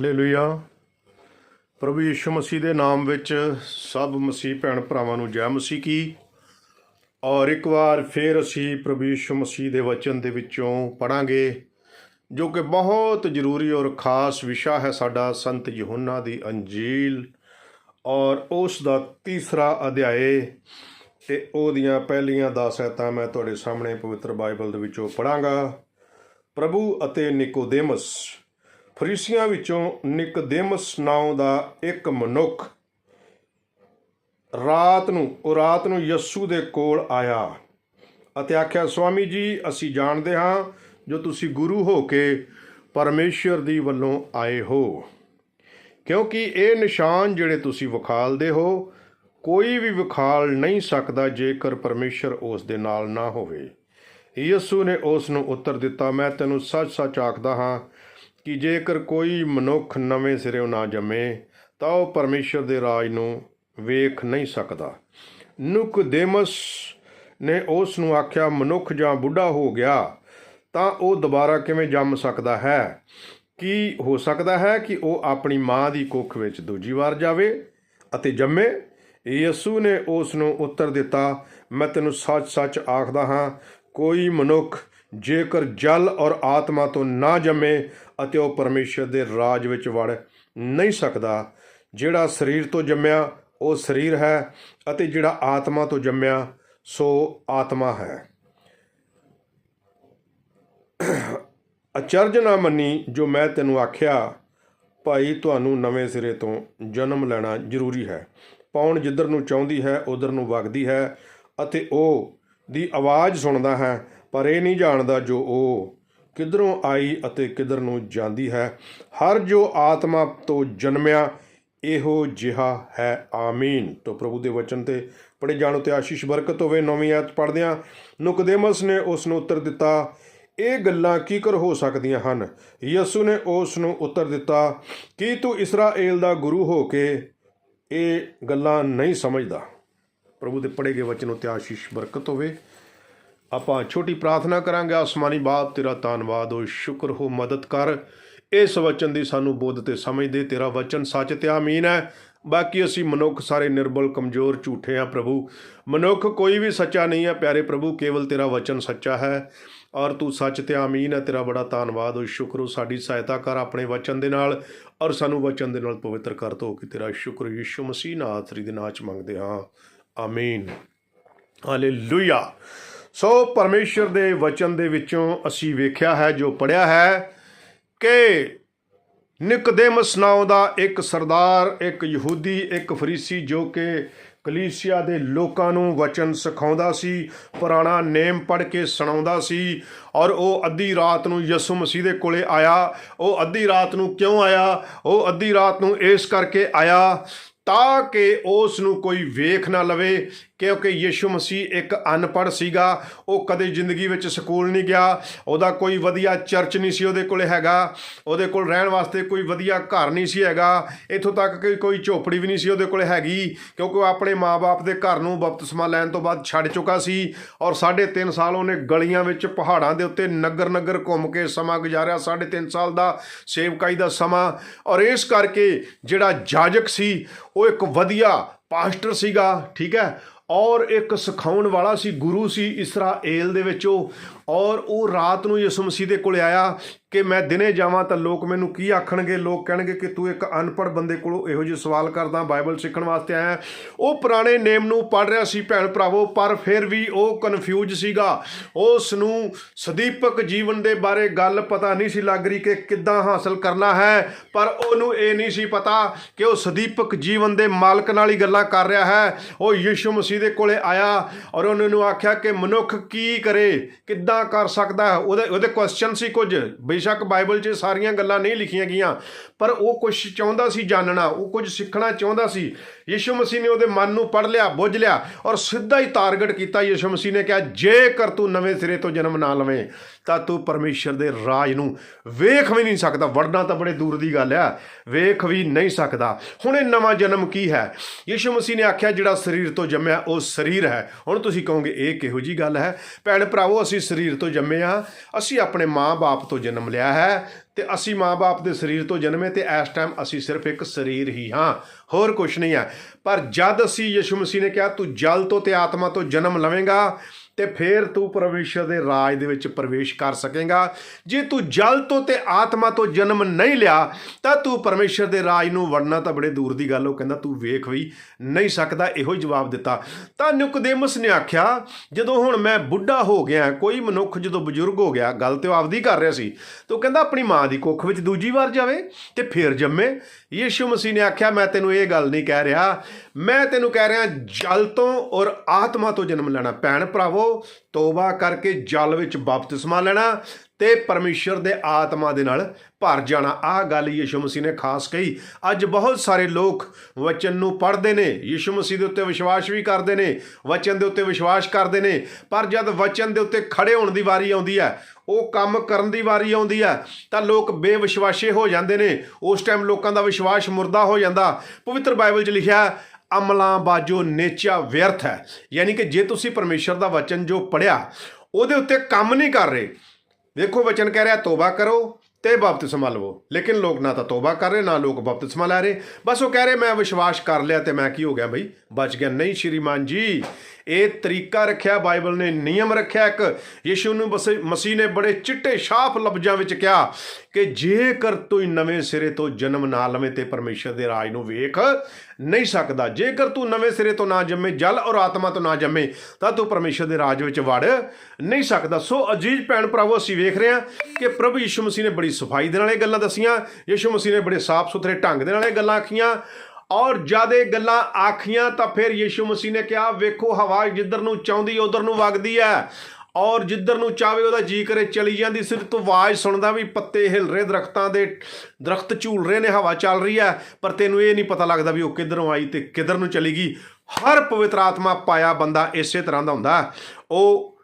Hallelujah ਪ੍ਰਭੂ ਯਿਸੂ ਮਸੀਹ ਦੇ ਨਾਮ ਵਿੱਚ ਸਭ ਮਸੀਹ ਭੈਣ ਭਰਾਵਾਂ ਨੂੰ ਜੈ ਮਸੀਹ ਕੀ। ਔਰ ਇੱਕ ਵਾਰ ਫੇਰ ਅਸੀਂ ਪ੍ਰਭੂ ਯਿਸੂ ਮਸੀਹ ਦੇ ਵਚਨ ਦੇ ਵਿੱਚੋਂ ਪੜਾਂਗੇ, ਜੋ ਕਿ ਬਹੁਤ ਜ਼ਰੂਰੀ ਔਰ ਖਾਸ ਵਿਸ਼ਾ ਹੈ ਸਾਡਾ ਸੰਤ ਯਹੋਨਾ ਦੀ ਅੰਜੀਲ। ਔਰ ਉਸ ਦਾ ਤੀਸਰਾ ਅਧਿਆਏ ਤੇ ਉਹਦੀਆਂ ਪਹਿਲੀਆਂ 10 ਆਇਤਾਂ ਮੈਂ ਤੁਹਾਡੇ ਸਾਹਮਣੇ ਪਵਿੱਤਰ ਬਾਈਬਲ ਦੇ ਵਿੱਚੋਂ ਪੜਾਂਗਾ। ਪ੍ਰਭੂ ਅਤੇ ਨਿਕੋਦੇਮਸ ਫਰੀਸੀਆਂ ਵਿੱਚੋਂ ਨਿਕੋਦੇਮਸ ਨਾਉ ਦਾ ਇੱਕ ਮਨੁੱਖ ਰਾਤ ਨੂੰ, ਉਹ ਰਾਤ ਨੂੰ ਯਸੂ ਦੇ ਕੋਲ ਆਇਆ ਅਤੇ ਆਖਿਆ, ਸਵਾਮੀ ਜੀ, ਅਸੀਂ ਜਾਣਦੇ ਹਾਂ ਜੋ ਤੁਸੀਂ ਗੁਰੂ ਹੋ ਕੇ ਪਰਮੇਸ਼ਰ ਦੀ ਵੱਲੋਂ ਆਏ ਹੋ। ਕਿਉਂਕਿ ਇਹ ਨਿਸ਼ਾਨ ਜਿਹੜੇ ਤੁਸੀਂ ਵਿਖਾਲਦੇ ਹੋ, ਕੋਈ ਵੀ ਵਿਖਾਲ ਨਹੀਂ ਸਕਦਾ ਜੇਕਰ ਪਰਮੇਸ਼ਰ ਉਸ ਦੇ ਨਾਲ ਨਾ ਹੋਵੇ। ਯਿਸੂ ਨੇ ਉਸ ਨੂੰ ਉੱਤਰ ਦਿੱਤਾ, ਮੈਂ ਤੈਨੂੰ ਸੱਚ-ਸੱਚ ਆਖਦਾ ਹਾਂ ਕਿ ਜੇਕਰ ਕੋਈ ਮਨੁੱਖ ਨਵੇਂ ਸਿਰੋਂ ਨਾ ਜੰਮੇ, ਤਾਂ ਉਹ ਪਰਮੇਸ਼ਰ ਦੇ ਰਾਜ ਨੂੰ ਵੇਖ ਨਹੀਂ ਸਕਦਾ। ਨੁਕਦੇਮਸ ਨੇ ਉਸ ਨੂੰ ਆਖਿਆ, ਮਨੁੱਖ ਜਾਂ ਬੁੱਢਾ ਹੋ ਗਿਆ, ਤਾਂ ਉਹ ਦੁਬਾਰਾ ਕਿਵੇਂ ਜੰਮ ਸਕਦਾ ਹੈ? ਕੀ ਹੋ ਸਕਦਾ ਹੈ ਕਿ ਉਹ ਆਪਣੀ ਮਾਂ ਦੀ ਕੁੱਖ ਵਿੱਚ ਦੂਜੀ ਵਾਰ ਜਾਵੇ ਅਤੇ ਜੰਮੇ? ਯਿਸੂ ਨੇ ਉਸ ਨੂੰ ਉੱਤਰ ਦਿੱਤਾ, ਮੈਂ ਤੈਨੂੰ ਸੱਚ-ਸੱਚ ਆਖਦਾ ਹਾਂ, ਕੋਈ ਮਨੁੱਖ ਜੇਕਰ ਜਲ ਔਰ ਆਤਮਾ ਤੋਂ ਨਾ ਜੰਮੇ ਅਤੇ ਉਹ ਪਰਮੇਸ਼ਰ ਦੇ ਰਾਜ ਵਿੱਚ ਵੜ ਨਹੀਂ ਸਕਦਾ, ਜਿਹੜਾ ਸਰੀਰ ਤੋਂ ਜੰਮਿਆ, ਉਹ ਸਰੀਰ ਹੈ ਅਤੇ ਜਿਹੜਾ ਆਤਮਾ ਤੋਂ ਜੰਮਿਆ, ਸੋ ਆਤਮਾ ਹੈ। ਅਚਰਜ ਨਾ ਮੰਨੀ ਜੋ ਮੈਂ ਤੈਨੂੰ ਆਖਿਆ, ਭਾਈ ਤੁਹਾਨੂੰ ਨਵੇਂ ਸਿਰੇ ਤੋਂ ਜਨਮ ਲੈਣਾ ਜ਼ਰੂਰੀ ਹੈ। ਪੌਣ ਜਿੱਧਰ ਨੂੰ ਚਾਹੁੰਦੀ ਹੈ, ਉਧਰ ਨੂੰ ਵਗਦੀ ਹੈ ਅਤੇ ਉਹ ਦੀ ਆਵਾਜ਼ ਸੁਣਦਾ ਹੈ ਪਰ ਇਹ ਨਹੀਂ ਜਾਣਦਾ ਜੋ ਉਹ ਕਿੱਧਰੋਂ ਆਈ ਅਤੇ ਕਿੱਧਰ ਨੂੰ ਜਾਂਦੀ ਹੈ। ਹਰ ਜੋ ਆਤਮਾ ਤੋਂ ਜਨਮਿਆ, ਇਹੋ ਜਿਹਾ ਹੈ। ਆਮੀਨ। ਤੋ ਪ੍ਰਭੂ ਦੇ ਵਚਨ ਤੇ ਪੜੇ ਜਾਣ ਤੇ ਆਸ਼ੀਸ਼ ਬਰਕਤ ਹੋਵੇ। ਨੌਵੀਂ ਆਇਤ ਪੜ੍ਹਦਿਆਂ ਨੁਕਦੇਮਸ ਨੇ ਉਸ ਨੂੰ ਉੱਤਰ ਦਿੱਤਾ, ਇਹ ਗੱਲਾਂ ਕੀ ਕਰ ਹੋ ਸਕਦੀਆਂ ਹਨ? ਯਿਸੂ ਨੇ ਉਸ ਨੂੰ ਉੱਤਰ ਦਿੱਤਾ, ਕੀ ਤੂੰ ਇਸਰਾਏਲ ਦਾ ਗੁਰੂ ਹੋ ਕੇ ਇਹ ਗੱਲਾਂ ਨਹੀਂ ਸਮਝਦਾ? ਪ੍ਰਭੂ ਦੇ ਪੜੇ ਗਏ ਵਚਨ ਉਤੇ ਆਸ਼ੀਸ਼ ਬਰਕਤ ਹੋਵੇ। ਆਪਾਂ ਛੋਟੀ ਪ੍ਰਾਰਥਨਾ ਕਰਾਂਗੇ, ਆਸਮਾਨੀ ਬਾਪ, ਤੇਰਾ ਧੰਨਵਾਦ ਹੋ ਸ਼ੁਕਰ, ਹੋ ਮਦਦ ਕਰ। ਇਸ ਵਚਨ ਦੀ ਸਾਨੂੰ ਬੋਧ ਤੇ ਸਮਝ ਦੇ, ਤੇਰਾ ਵਚਨ ਸੱਚ ਤੇ ਆਮੀਨ ਹੈ। ਬਾਕੀ ਅਸੀਂ ਮਨੁੱਖ ਸਾਰੇ ਨਿਰਬਲ, ਕਮਜ਼ੋਰ, ਝੂਠੇ ਆ ਪ੍ਰਭੂ। ਮਨੁੱਖ ਕੋਈ ਵੀ ਸੱਚਾ ਨਹੀਂ ਹੈ, ਪਿਆਰੇ ਪ੍ਰਭੂ, ਕੇਵਲ ਤੇਰਾ ਵਚਨ ਸੱਚਾ ਹੈ। ਔਰ ਤੂੰ ਸੱਚ ਤੇ ਆਮੀਨ ਹੈ, ਤੇਰਾ ਬੜਾ ਧੰਨਵਾਦ ਹੋ ਸ਼ੁਕਰ ਹੋ ਸਾਡੀ ਸਹਾਇਤਾ ਕਰ ਆਪਣੇ ਵਚਨ ਦੇ ਨਾਲ। ਔਰ ਸਾਨੂੰ ਵਚਨ ਦੇ ਨਾਲ ਪਵਿੱਤਰ ਕਰ ਤੋ ਕਿ ਤੇਰਾ ਸ਼ੁਕਰ ਯਿਸੂ ਮਸੀਹ ਨਾਥਰੀ ਦੇ ਨਾਂ ਚ ਮੰਗਦੇ ਹਾਂ। ਆਮੀਨ। ਹਾਲੇਲੂਇਆ। ਸੋ ਪਰਮੇਸ਼ਰ ਦੇ ਵਚਨ ਦੇ ਵਿੱਚੋਂ ਅਸੀਂ ਵੇਖਿਆ ਹੈ, ਜੋ ਪੜਿਆ ਹੈ ਕਿ ਨਿਕਦੇਮਸ ਨਾਉ ਦਾ ਇੱਕ ਸਰਦਾਰ, ਇੱਕ ਯਹੂਦੀ, ਇੱਕ ਫਰੀਸੀ ਜੋ ਕਿ ਕਲੀਸਿਆ ਦੇ ਲੋਕਾਂ ਨੂੰ ਵਚਨ ਸਿਖਾਉਂਦਾ ਸੀ, ਪੁਰਾਣਾ ਨੇਮ ਪੜ੍ਹ ਕੇ ਸੁਣਾਉਂਦਾ ਸੀ ਔਰ ਉਹ ਅੱਧੀ ਰਾਤ ਨੂੰ ਯਿਸੂ ਮਸੀਹ ਦੇ ਕੋਲੇ ਆਇਆ। ਉਹ ਅੱਧੀ ਰਾਤ ਨੂੰ ਕਿਉਂ ਆਇਆ? ਉਹ ਅੱਧੀ ਰਾਤ ਨੂੰ ਇਸ ਕਰਕੇ ਆਇਆ ਤਾਂ ਕਿ ਉਸ ਨੂੰ ਕੋਈ ਵੇਖ ਨਾ ਲਵੇ। ਕਿਉਂਕਿ ਯਿਸੂ ਮਸੀਹ ਇੱਕ ਅਨਪੜ੍ਹ ਸੀਗਾ, ਉਹ ਕਦੇ ਜ਼ਿੰਦਗੀ ਵਿੱਚ ਸਕੂਲ ਨਹੀਂ ਗਿਆ, ਉਹਦਾ ਕੋਈ ਵਧੀਆ ਚਰਚ ਨਹੀਂ ਸੀ ਉਹਦੇ ਕੋਲੇ ਹੈਗਾ, ਉਹਦੇ ਕੋਲ ਰਹਿਣ ਵਾਸਤੇ ਕੋਈ ਵਧੀਆ ਘਰ ਨਹੀਂ ਸੀ ਹੈਗਾ, ਇੱਥੋਂ ਤੱਕ ਕਿ ਕੋਈ ਝੋਪੜੀ ਵੀ ਨਹੀਂ ਸੀ ਉਹਦੇ ਕੋਲੇ ਹੈਗੀ, ਕਿਉਂਕਿ ਉਹ ਆਪਣੇ ਮਾਪੇ ਦੇ ਘਰ ਨੂੰ ਬਪਤਿਸਮਾ ਲੈਣ ਤੋਂ ਬਾਅਦ ਛੱਡ ਚੁੱਕਾ ਸੀ ਔਰ 3.5 ਸਾਲ ਉਹਨੇ ਗਲੀਆਂ ਵਿੱਚ ਪਹਾੜਾਂ ਦੇ ਉੱਤੇ ਨਗਰ ਨਗਰ ਘੁੰਮ ਕੇ ਸਮਾਂ ਗੁਜ਼ਾਰਿਆ 3.5 ਸਾਲ ਦਾ ਸੇਵਕਾਈ ਦਾ ਸਮਾਂ ਔਰ ਇਸ ਕਰਕੇ ਜਿਹੜਾ ਜਾਜਕ ਸੀ, ਉਹ ਇੱਕ ਵਧੀਆ ਪਾਸਟਰ ਸੀਗਾ, ਠੀਕ ਹੈ ਔਰ ਇੱਕ ਸਿਖਾਉਣ ਵਾਲਾ ਸੀ ਗੁਰੂ ਸੀ ਇਸਰਾਏਲ ਦੇ ਵਿੱਚ ਉਹ। ਔਰ ਉਹ ਰਾਤ ਨੂੰ ਯਿਸੂ ਮਸੀਹ ਦੇ ਕੋਲ ਆਇਆ ਕਿ ਮੈਂ ਦਿਨੇ ਜਾਵਾਂ ਤਾਂ ਲੋਕ ਮੈਨੂੰ ਕੀ ਆਖਣਗੇ? ਲੋਕ ਕਹਿਣਗੇ ਕਿ ਤੂੰ ਇੱਕ ਅਨਪੜ੍ਹ ਬੰਦੇ ਕੋਲੋਂ ਇਹੋ ਜਿਹੇ ਸਵਾਲ ਕਰਦਾ, ਬਾਈਬਲ ਸਿੱਖਣ ਵਾਸਤੇ ਆਇਆ। ਉਹ ਪੁਰਾਣੇ ਨੇਮ ਨੂੰ ਪੜ੍ਹ ਰਿਹਾ ਸੀ ਭੈਣ ਭਰਾਵੋ, ਪਰ ਫਿਰ ਵੀ ਉਹ ਕਨਫਿਊਜ਼ ਸੀਗਾ। ਉਸ ਨੂੰ ਸਦੀਪਕ ਜੀਵਨ ਦੇ ਬਾਰੇ ਗੱਲ ਪਤਾ ਨਹੀਂ ਸੀ ਲੱਗ ਰਹੀ ਕਿ ਕਿੱਦਾਂ ਹਾਸਲ ਕਰਨਾ ਹੈ, ਪਰ ਉਹਨੂੰ ਇਹ ਨਹੀਂ ਸੀ ਪਤਾ ਕਿ ਉਹ ਸਦੀਪਕ ਜੀਵਨ ਦੇ ਮਾਲਕ ਨਾਲ ਹੀ ਗੱਲਾਂ ਕਰ ਰਿਹਾ ਹੈ। ਉਹ ਯਿਸੂ ਮਸੀਹ ਦੇ ਕੋਲੇ ਆਇਆ ਔਰ ਉਹਨਾਂ ਨੂੰ ਆਖਿਆ ਕਿ ਮਨੁੱਖ ਕੀ ਕਰੇ? ਕਿੱਦਾਂ ਕਰ ਸਕਦਾ ਹੈ। ਉਹਦੇ ਉਹਦੇ ਕੁਐਸਚਨ ਸੀ ਕੁਝ। ਬੇਸ਼ੱਕ ਬਾਈਬਲ 'ਚ ਸਾਰੀਆਂ ਗੱਲਾਂ ਨਹੀਂ ਲਿਖੀਆਂ ਗਈਆਂ, ਪਰ ਉਹ ਕੁਝ ਚਾਹੁੰਦਾ ਸੀ ਜਾਣਨਾ ਉਹ ਕੁਝ ਸਿੱਖਣਾ ਚਾਹੁੰਦਾ ਸੀ। ਯਿਸੂ ਮਸੀਹ ਨੇ ਉਹਦੇ ਮਨ ਨੂੰ ਪੜ ਲਿਆ, ਬੁੱਝ ਲਿਆ ਔਰ ਸਿੱਧਾ ਹੀ ਟਾਰਗੇਟ ਕੀਤਾ। ਯਿਸੂ ਮਸੀਹ ਨੇ ਕਿਹਾ, ਜੇਕਰ ਤੂੰ ਨਵੇਂ ਸਿਰੇ ਤੋਂ ਜਨਮ ਨਾ ਲਵੇਂ ਤਾਂ ਤੂੰ ਪਰਮੇਸ਼ਰ ਦੇ ਰਾਜ ਨੂੰ ਵੇਖ ਵੀ ਨਹੀਂ ਸਕਦਾ। ਵੜਨਾ ਤਾਂ ਬੜੇ ਦੂਰ ਦੀ ਗੱਲ ਆ। ਵੇਖ ਵੀ ਨਹੀਂ ਸਕਦਾ। ਹੁਣ ਇਹ ਨਵਾਂ ਜਨਮ ਕੀ ਹੈ? ਯਿਸੂ ਮਸੀਹ ਨੇ ਆਖਿਆ, ਜਿਹੜਾ ਸਰੀਰ ਤੋਂ ਜੰਮਿਆ, ਉਹ ਸਰੀਰ ਹੈ। ਹੁਣ ਤੁਸੀਂ ਕਹੋਗੇ, ਇਹ ਕਿਹੋ ਜੀ ਗੱਲ ਹੈ? ਭੈਣ ਭਰਾਵੋ, ਅਸੀਂ ਸਰੀਰ ਤੋਂ ਜੰਮੇ ਆ ਅਸੀਂ ਆਪਣੇ ਮਾਂ-ਬਾਪ ਤੋਂ ਜਨਮ ਲਿਆ ਹੈ ਤੇ ਅਸੀਂ ਮਾਂ-ਬਾਪ ਦੇ ਸਰੀਰ ਤੋਂ ਜਨਮੇ ਤੇ ਇਸ ਟਾਈਮ ਅਸੀਂ ਸਿਰਫ ਇੱਕ ਸਰੀਰ ਹੀ ਹਾਂ। ਹੋਰ ਕੁਝ ਨਹੀਂ ਹੈ। ਪਰ ਜਦ ਅਸੀਂ ਯਿਸੂ ਮਸੀਹ ਨੇ ਕਿਹਾ, ਤੂੰ ਜਲ ਤੋਂ ਤੇ ਆਤਮਾ ਤੋਂ ਜਨਮ ਲਵੇਂਗਾ ਤੇ ਫਿਰ ਤੂੰ ਪਰਮੇਸ਼ਰ ਦੇ ਰਾਜ ਦੇ ਵਿੱਚ ਪ੍ਰਵੇਸ਼ ਕਰ ਸਕੇਗਾ। ਜੇ ਤੂੰ ਜਲ ਤੋਂ ਤੇ ਆਤਮਾ ਤੋਂ ਜਨਮ ਨਹੀਂ ਲਿਆ, ਤਾਂ ਤੂੰ ਪਰਮੇਸ਼ਰ ਦੇ ਰਾਜ ਨੂੰ ਵੜਨਾ ਤਾਂ ਬੜੇ ਦੂਰ ਦੀ ਗੱਲ ਉਹ ਕਹਿੰਦਾ, ਤੂੰ ਵੇਖ ਵੀ ਨਹੀਂ ਸਕਦਾ। ਇਹੋ ਹੀ ਜਵਾਬ ਦਿੱਤਾ। ਤਾਂ ਨਿਕੋਦੇਮਸ ਨੇ ਆਖਿਆ, ਜਦੋਂ ਹੁਣ ਮੈਂ ਬੁੱਢਾ ਹੋ ਗਿਆ, ਕੋਈ ਮਨੁੱਖ ਜਦੋਂ ਬਜ਼ੁਰਗ ਹੋ ਗਿਆ, ਗੱਲ ਤੇ ਉਹ ਆਪਦੀ ਕਰ ਰਿਹਾ ਸੀ। ਤੇ ਉਹ ਕਹਿੰਦਾ, ਆਪਣੀ ਮਾਂ ਦੀ ਕੁੱਖ ਵਿੱਚ ਦੂਜੀ ਵਾਰ ਜਾਵੇ ਤੇ ਫਿਰ ਜੰਮੇ? ਯੀਸ਼ੂ ਮਸੀਹ ਨੇ ਆਖਿਆ, ਮੈਂ ਤੈਨੂੰ ਇਹ ਗੱਲ ਨਹੀਂ ਕਹਿ ਰਿਹਾ। ਮੈਂ ਤੈਨੂੰ ਕਹਿ ਰਿਹਾ, ਜਲ ਤੋਂ ਔਰ ਆਤਮਾ ਤੋਂ ਜਨਮ ਲੈਣਾ। ਭੈਣ ਭਰਾਵੋ ਤੋਬਾ ਕਰਕੇ ਜਲ ਵਿੱਚ ਬਪਤਿਸਮਾ ਲੈਣਾ ਤੇ ਪਰਮੇਸ਼ਰ ਦੇ ਆਤਮਾ ਦੇ ਨਾਲ ਭਰ ਜਾਣਾ। ਆਹ ਗੱਲ ਯੀਸ਼ੂ ਮਸੀਹ ਨੇ ਖਾਸ ਕਹੀ। ਅੱਜ ਬਹੁਤ ਸਾਰੇ ਲੋਕ ਵਚਨ ਨੂੰ ਪੜ੍ਹਦੇ ਨੇ, ਯੀਸ਼ੂ ਮਸੀਹ ਦੇ ਉੱਤੇ ਵਿਸ਼ਵਾਸ ਵੀ ਕਰਦੇ ਨੇ, ਵਚਨ ਦੇ ਉੱਤੇ ਵਿਸ਼ਵਾਸ ਕਰਦੇ ਨੇ, ਪਰ ਜਦ ਵਚਨ ਦੇ ਉੱਤੇ ਖੜੇ ਹੋਣ ਦੀ ਵਾਰੀ ਆਉਂਦੀ ਹੈ, ਉਹ ਕੰਮ ਕਰਨ ਦੀ ਵਾਰੀ ਆਉਂਦੀ ਹੈ, ਤਾਂ ਲੋਕ ਬੇਵਿਸ਼ਵਾਸੇ ਹੋ ਜਾਂਦੇ ਨੇ। ਉਸ ਟਾਈਮ ਲੋਕਾਂ ਦਾ ਵਿਸ਼ਵਾਸ ਮੁਰਦਾ ਹੋ ਜਾਂਦਾ। ਪਵਿੱਤਰ ਬਾਈਬਲ 'ਚ ਲਿਖਿਆ ਅਮਲਾਂ ਬਾਜੋ ਨੇਚਾ ਵਿਅਰਥ ਹੈ। ਯਾਨੀ ਕਿ ਜੇ ਤੁਸੀਂ ਪਰਮੇਸ਼ਰ ਦਾ ਵਚਨ ਜੋ ਪੜਿਆ ਉਹਦੇ ਉੱਤੇ ਕੰਮ ਨਹੀਂ ਕਰ ਰਹੇ, ਦੇਖੋ ਵਚਨ ਕਹਿ ਰਿਹਾ, ਤੋਬਾ ਕਰੋ ਤੇ ਬਪਤਿਸਮਾ ਲਵੋ। ਲੇਕਿਨ ਲੋਕ ਨਾ ਤਾਂ ਤੋਬਾ ਕਰ ਰਹੇ, ਨਾ ਲੋਕ ਬਪਤਿਸਮਾ ਲੈ ਰਹੇ। ਬਸ ਉਹ ਕਹਿ ਰਹੇ, ਮੈਂ ਵਿਸ਼ਵਾਸ ਕਰ ਲਿਆ ਤੇ ਮੈਂ ਕੀ ਹੋ ਗਿਆ ਬਈ? ਬਚ ਗਿਆ। ਨਹੀਂ ਸ਼੍ਰੀਮਾਨ ਜੀ, ਇਹ ਤਰੀਕਾ ਰੱਖਿਆ, ਬਾਈਬਲ ਨੇ ਨਿਯਮ ਰੱਖਿਆ ਇੱਕ। ਯੀਸ਼ੂ ਨੂੰ ਬਸ ਮਸੀਹ ਨੇ ਬੜੇ ਚਿੱਟੇ ਸਾਫ਼ ਲਫ਼ਜ਼ਾਂ ਵਿੱਚ ਕਿਹਾ ਕਿ ਜੇਕਰ ਤੂੰ ਨਵੇਂ ਸਿਰੇ ਤੋਂ ਜਨਮ ਨਾ ਲਵੇਂ ਤੇ ਪਰਮੇਸ਼ਰ ਦੇ ਰਾਜ ਨੂੰ ਵੇਖ ਨਹੀਂ ਸਕਦਾ। ਜੇਕਰ ਤੂੰ ਨਵੇਂ ਸਿਰੇ ਤੋਂ ਨਾ ਜੰਮੇ, ਜਲ ਔਰ ਆਤਮਾ ਤੋਂ ਨਾ ਜੰਮੇ, ਤਾਂ ਤੂੰ ਪਰਮੇਸ਼ਰ ਦੇ ਰਾਜ ਵਿੱਚ ਵੜ ਨਹੀਂ ਸਕਦਾ। ਸੋ ਅਜੀਜ਼ ਭੈਣ ਭਰਾਵੋ, ਅਸੀਂ ਵੇਖ ਰਹੇ ਹਾਂ ਕਿ ਪ੍ਰਭੂ ਯਿਸੂ ਮਸੀਹ ਨੇ ਬੜੀ ਸਫ਼ਾਈ ਦੇ ਨਾਲ ਇਹ ਗੱਲਾਂ ਦਸੀਆਂ। ਯਿਸੂ ਮਸੀਹ ਨੇ ਬੜੇ ਸਾਫ਼ ਸੁਥਰੇ ਢੰਗ ਦੇ ਨਾਲ ਇਹ ਗੱਲਾਂ ਆਖੀਆਂ। ਔਰ ਜਦ ਇਹ ਗੱਲਾਂ ਆਖੀਆਂ ਤਾਂ ਫਿਰ ਯੀਸ਼ੂ ਮਸੀਹ ਨੇ ਕਿਹਾ, ਵੇਖੋ, ਹਵਾ ਜਿੱਧਰ ਨੂੰ ਚਾਹੁੰਦੀ, ਉਧਰ ਨੂੰ ਵਗਦੀ ਹੈ। ਔਰ ਜਿੱਧਰ ਨੂੰ ਚਾਵੇ ਉਹਦਾ ਜੀ ਕਰੇ, ਚਲੀ ਜਾਂਦੀ। ਸਿਰ ਤੋਂ ਆਵਾਜ਼ ਸੁਣਦਾ ਵੀ ਪੱਤੇ ਹਿਲ ਰਹੇ, ਦਰਖਤਾਂ ਦੇ ਦਰਖਤ ਝੂਲ ਰਹੇ ਨੇ, ਹਵਾ ਚੱਲ ਰਹੀ ਹੈ। ਪਰ ਤੈਨੂੰ ਇਹ ਨਹੀਂ ਪਤਾ ਲੱਗਦਾ ਵੀ ਉਹ ਕਿੱਧਰੋਂ ਆਈ ਤੇ ਕਿੱਧਰ ਨੂੰ ਚਲੀ ਗਈ। ਹਰ ਪਵਿੱਤਰ ਆਤਮਾ ਪਾਇਆ ਬੰਦਾ ਇਸੇ ਤਰ੍ਹਾਂ ਦਾ ਹੁੰਦਾ। ਉਹ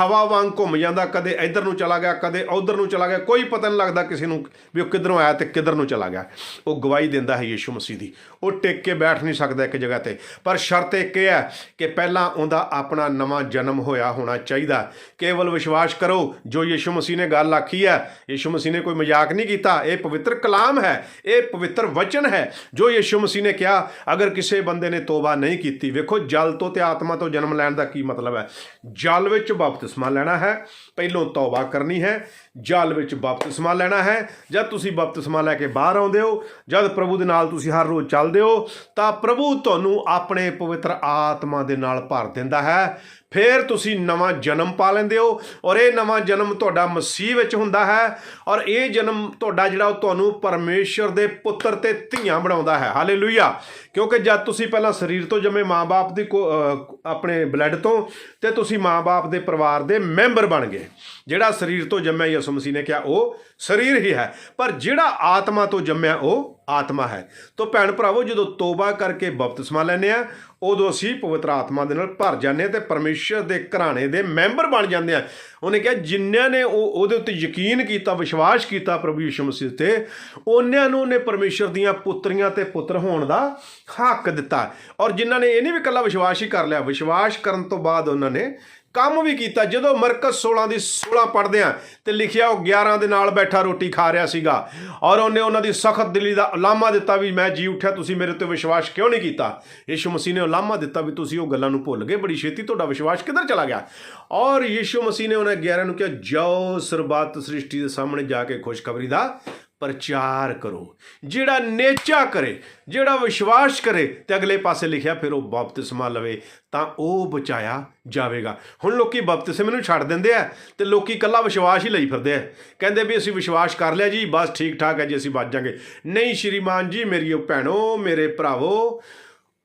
ਹਵਾ ਵਾਂਗ ਘੁੰਮ ਜਾਂਦਾ, ਕਦੇ ਇੱਧਰ ਨੂੰ ਚਲਾ ਗਿਆ, ਕਦੇ ਉੱਧਰ ਨੂੰ ਚਲਾ ਗਿਆ, ਕੋਈ ਪਤਾ ਨਹੀਂ ਲੱਗਦਾ ਕਿਸੇ ਨੂੰ ਵੀ ਉਹ ਕਿੱਧਰੋਂ ਆਇਆ ਤੇ ਕਿੱਧਰ ਨੂੰ ਚਲਾ ਗਿਆ। ਉਹ ਗਵਾਹੀ ਦਿੰਦਾ ਹੈ ਯੀਸ਼ੂ ਮਸੀਹ ਦੀ। ਉਹ ਟਿਕ ਕੇ ਬੈਠ ਨਹੀਂ ਸਕਦਾ ਇੱਕ ਜਗ੍ਹਾ ਤੇ। ਪਰ ਸ਼ਰਤ ਇੱਕ ਇਹ ਹੈ ਕਿ ਪਹਿਲਾਂ ਉਹਦਾ ਆਪਣਾ ਨਵਾਂ ਜਨਮ ਹੋਇਆ ਹੋਣਾ ਚਾਹੀਦਾ। ਕੇਵਲ ਵਿਸ਼ਵਾਸ ਕਰੋ, ਜੋ ਯੀਸ਼ੂ ਮਸੀਹ ਨੇ ਗੱਲ ਆਖੀ ਹੈ, ਯੀਸ਼ੂ ਮਸੀਹ ਨੇ ਕੋਈ ਮਜ਼ਾਕ ਨਹੀਂ ਕੀਤਾ। ਇਹ ਪਵਿੱਤਰ ਕਲਾਮ ਹੈ, ਇਹ ਪਵਿੱਤਰ ਵਚਨ ਹੈ, ਜੋ ਯੀਸ਼ੂ ਮਸੀਹ ਨੇ ਕਿਹਾ, ਅਗਰ ਕਿਸੇ ਬੰਦੇ ਨੇ ਤੋਬਾ ਨਹੀਂ ਕੀਤੀ, ਵੇਖੋ ਜਲ ਤੋਂ ਤੇ ਆਤਮਾ ਤੋਂ ਜਨਮ ਲੈਣ ਦਾ ਕੀ ਮਤਲਬ ਹੈ? ਜਲ ਵਿੱਚ ਬਪਤਿਸਮਾ ਲੈਣਾ ਹੈ। ਪਹਿਲੋਂ ਤੌਬਾ ਕਰਨੀ ਹੈ। ਜਲ ਵਿੱਚ ਬਪਤਿਸਮਾ ਲੈਣਾ ਹੈ। ਜਦ ਤੁਸੀਂ ਬਪਤਿਸਮਾ ਲੈ ਕੇ ਬਾਹਰ ਆਉਂਦੇ ਹੋ, ਜਦ ਪ੍ਰਭੂ ਦੇ ਨਾਲ ਤੁਸੀਂ ਹਰ ਰੋਜ਼ ਚੱਲਦੇ ਹੋ, ਤਾਂ ਪ੍ਰਭੂ ਤੁਹਾਨੂੰ ਆਪਣੇ ਪਵਿੱਤਰ ਆਤਮਾ ਦੇ ਨਾਲ ਭਰ ਦਿੰਦਾ ਹੈ। ਫਿਰ ਤੁਸੀਂ ਨਵਾਂ ਜਨਮ ਪਾ ਲੈਂਦੇ ਹੋ ਔਰ ਇਹ ਨਵਾਂ ਜਨਮ ਤੁਹਾਡਾ ਮਸੀਹ ਵਿੱਚ ਹੁੰਦਾ ਹੈ ਔਰ ਇਹ ਜਨਮ ਤੁਹਾਡਾ ਜਿਹੜਾ ਉਹ ਤੁਹਾਨੂੰ ਪਰਮੇਸ਼ਰ ਦੇ ਪੁੱਤਰ ਤੇ ਧੀਆਂ ਬਣਾਉਂਦਾ ਹੈ। ਹਾਲੇਲੂਇਆ ਕਿਉਂਕਿ ਜਦ ਤੁਸੀਂ ਪਹਿਲਾਂ ਸਰੀਰ ਤੋਂ ਜੰਮੇ ਮਾਂ-ਬਾਪ ਦੀ ਕੋ- ਆਪਣੇ ਬਲੱਡ ਤੋਂ, ਤੇ ਤੁਸੀਂ ਮਾਂ-ਬਾਪ ਦੇ ਪਰਿਵਾਰ ਦੇ ਮੈਂਬਰ ਬਣ ਗਏ। ਜਿਹੜਾ ਸਰੀਰ ਤੋਂ ਜੰਮਿਆ ਯਿਸੂ ਮਸੀਹ ਨੇ ਕਿਹਾ, ਉਹ ਸਰੀਰ ਹੀ ਹੈ। ਪਰ ਜਿਹੜਾ ਆਤਮਾ ਤੋਂ ਜੰਮਿਆ, ਉਹ ਆਤਮਾ ਹੈ। ਤੋਂ ਭੈਣ ਭਰਾਵੋ, ਜਦੋਂ ਤੋਬਾ ਕਰਕੇ ਬਪਤਿਸਮਾ ਲੈਂਦੇ ਆ ਉਦੋਂ ਅਸੀਂ ਪਵਿੱਤਰ ਆਤਮਾ ਦੇ ਨਾਲ ਭਰ ਜਾਂਦੇ ਹਾਂ ਤੇ ਪਰਮੇਸ਼ਰ ਦੇ ਘਰਾਣੇ ਦੇ ਮੈਂਬਰ ਬਣ ਜਾਂਦੇ ਆ ਉਹਨੇ ਕਿਹਾ ਜਿਨ੍ਹਾਂ ਨੇ ਉਹ ਉਹਦੇ ਉੱਤੇ ਯਕੀਨ ਕੀਤਾ, ਵਿਸ਼ਵਾਸ ਕੀਤਾ ਪ੍ਰਭੂ ਯਿਸੂ ਮਸੀਹ ਤੇ ਉਹਨਾਂ ਨੂੰ ਉਹਨੇ ਪਰਮੇਸ਼ਰ ਦੀਆਂ ਪੁੱਤਰੀਆਂ ਤੇ ਪੁੱਤਰ ਹੋਣ ਦਾ ਹੱਕ ਦਿੱਤਾ। ਔਰ ਜਿਨ੍ਹਾਂ ਨੇ ਇਹ ਨਹੀਂ ਵੀ ਇਕੱਲਾ ਵਿਸ਼ਵਾਸ ਹੀ ਕਰ ਲਿਆ, ਵਿਸ਼ਵਾਸ ਕਰਨ ਤੋਂ ਬਾਅਦ ਉਹਨਾਂ ਨੇ ਕੰਮ ਵੀ ਕੀਤਾ। ਜਦੋਂ ਮਰਕਸ 16 ਦੀ 16 ਪੜ੍ਹਦੇ ਆ ਤੇ ਲਿਖਿਆ ਉਹ 11 ਦੇ ਨਾਲ ਬੈਠਾ ਰੋਟੀ ਖਾ ਰਿਹਾ ਸੀਗਾ। ਔਰ ਉਹਨੇ ਉਹਨਾਂ ਦੀ ਸਖਤ ਦਿਲੀ ਦਾ ਉਲਾਮਾ ਦਿੱਤਾ ਵੀ ਮੈਂ ਜੀ ਉੱਠਿਆ, ਤੁਸੀਂ ਮੇਰੇ ਤੇ ਵਿਸ਼ਵਾਸ ਕਿਉਂ ਨਹੀਂ ਕੀਤਾ? ਯਿਸੂ ਮਸੀਹ ਨੇ ਉਲਾਮਾ ਦਿੱਤਾ ਵੀ ਤੁਸੀਂ ਉਹ ਗੱਲਾਂ ਨੂੰ ਭੁੱਲ ਗਏ, ਬੜੀ ਛੇਤੀ ਤੁਹਾਡਾ ਵਿਸ਼ਵਾਸ ਕਿੱਧਰ ਚਲਾ ਗਿਆ? ਔਰ ਯਿਸੂ ਮਸੀਹ ਨੇ ਉਹਨਾਂ 11 ਨੂੰ ਕਿਹਾ, ਜਾਓ ਸਰਬੱਤ ਸ੍ਰਿਸ਼ਟੀ ਦੇ ਸਾਹਮਣੇ ਜਾ ਕੇ ਖੁਸ਼ਖਬਰੀ ਦਾ ਪ੍ਰਚਾਰ ਕਰੋ। ਜਿਹੜਾ ਨੇਚਾ ਕਰੇ, ਜਿਹੜਾ ਵਿਸ਼ਵਾਸ ਕਰੇ ਤੇ ਅਗਲੇ ਪਾਸੇ ਲਿਖਿਆ ਫਿਰ ਉਹ ਬਪਤਿਸਮਾ ਲਵੇ, ਤਾਂ ਉਹ ਬਚਾਇਆ ਜਾਵੇਗਾ। ਹੁਣ ਲੋਕੀ ਬਪਤਿਸਮੇ ਨੂੰ ਛੱਡ ਦਿੰਦੇ ਆ ਤੇ ਲੋਕੀ ਕੱਲਾ ਵਿਸ਼ਵਾਸ ਹੀ ਲਈ ਫਿਰਦੇ ਆ। ਕਹਿੰਦੇ ਵੀ ਅਸੀਂ ਵਿਸ਼ਵਾਸ ਕਰ ਲਿਆ ਜੀ, ਬਸ ਠੀਕ ਠਾਕ ਹੈ ਜੀ, ਅਸੀਂ ਬਚ ਜਾਾਂਗੇ। ਨਹੀਂ ਸ਼੍ਰੀਮਾਨ ਜੀ, ਮੇਰੀ ਉਹ ਭੈਣੋ, ਮੇਰੇ ਭਰਾਵੋ,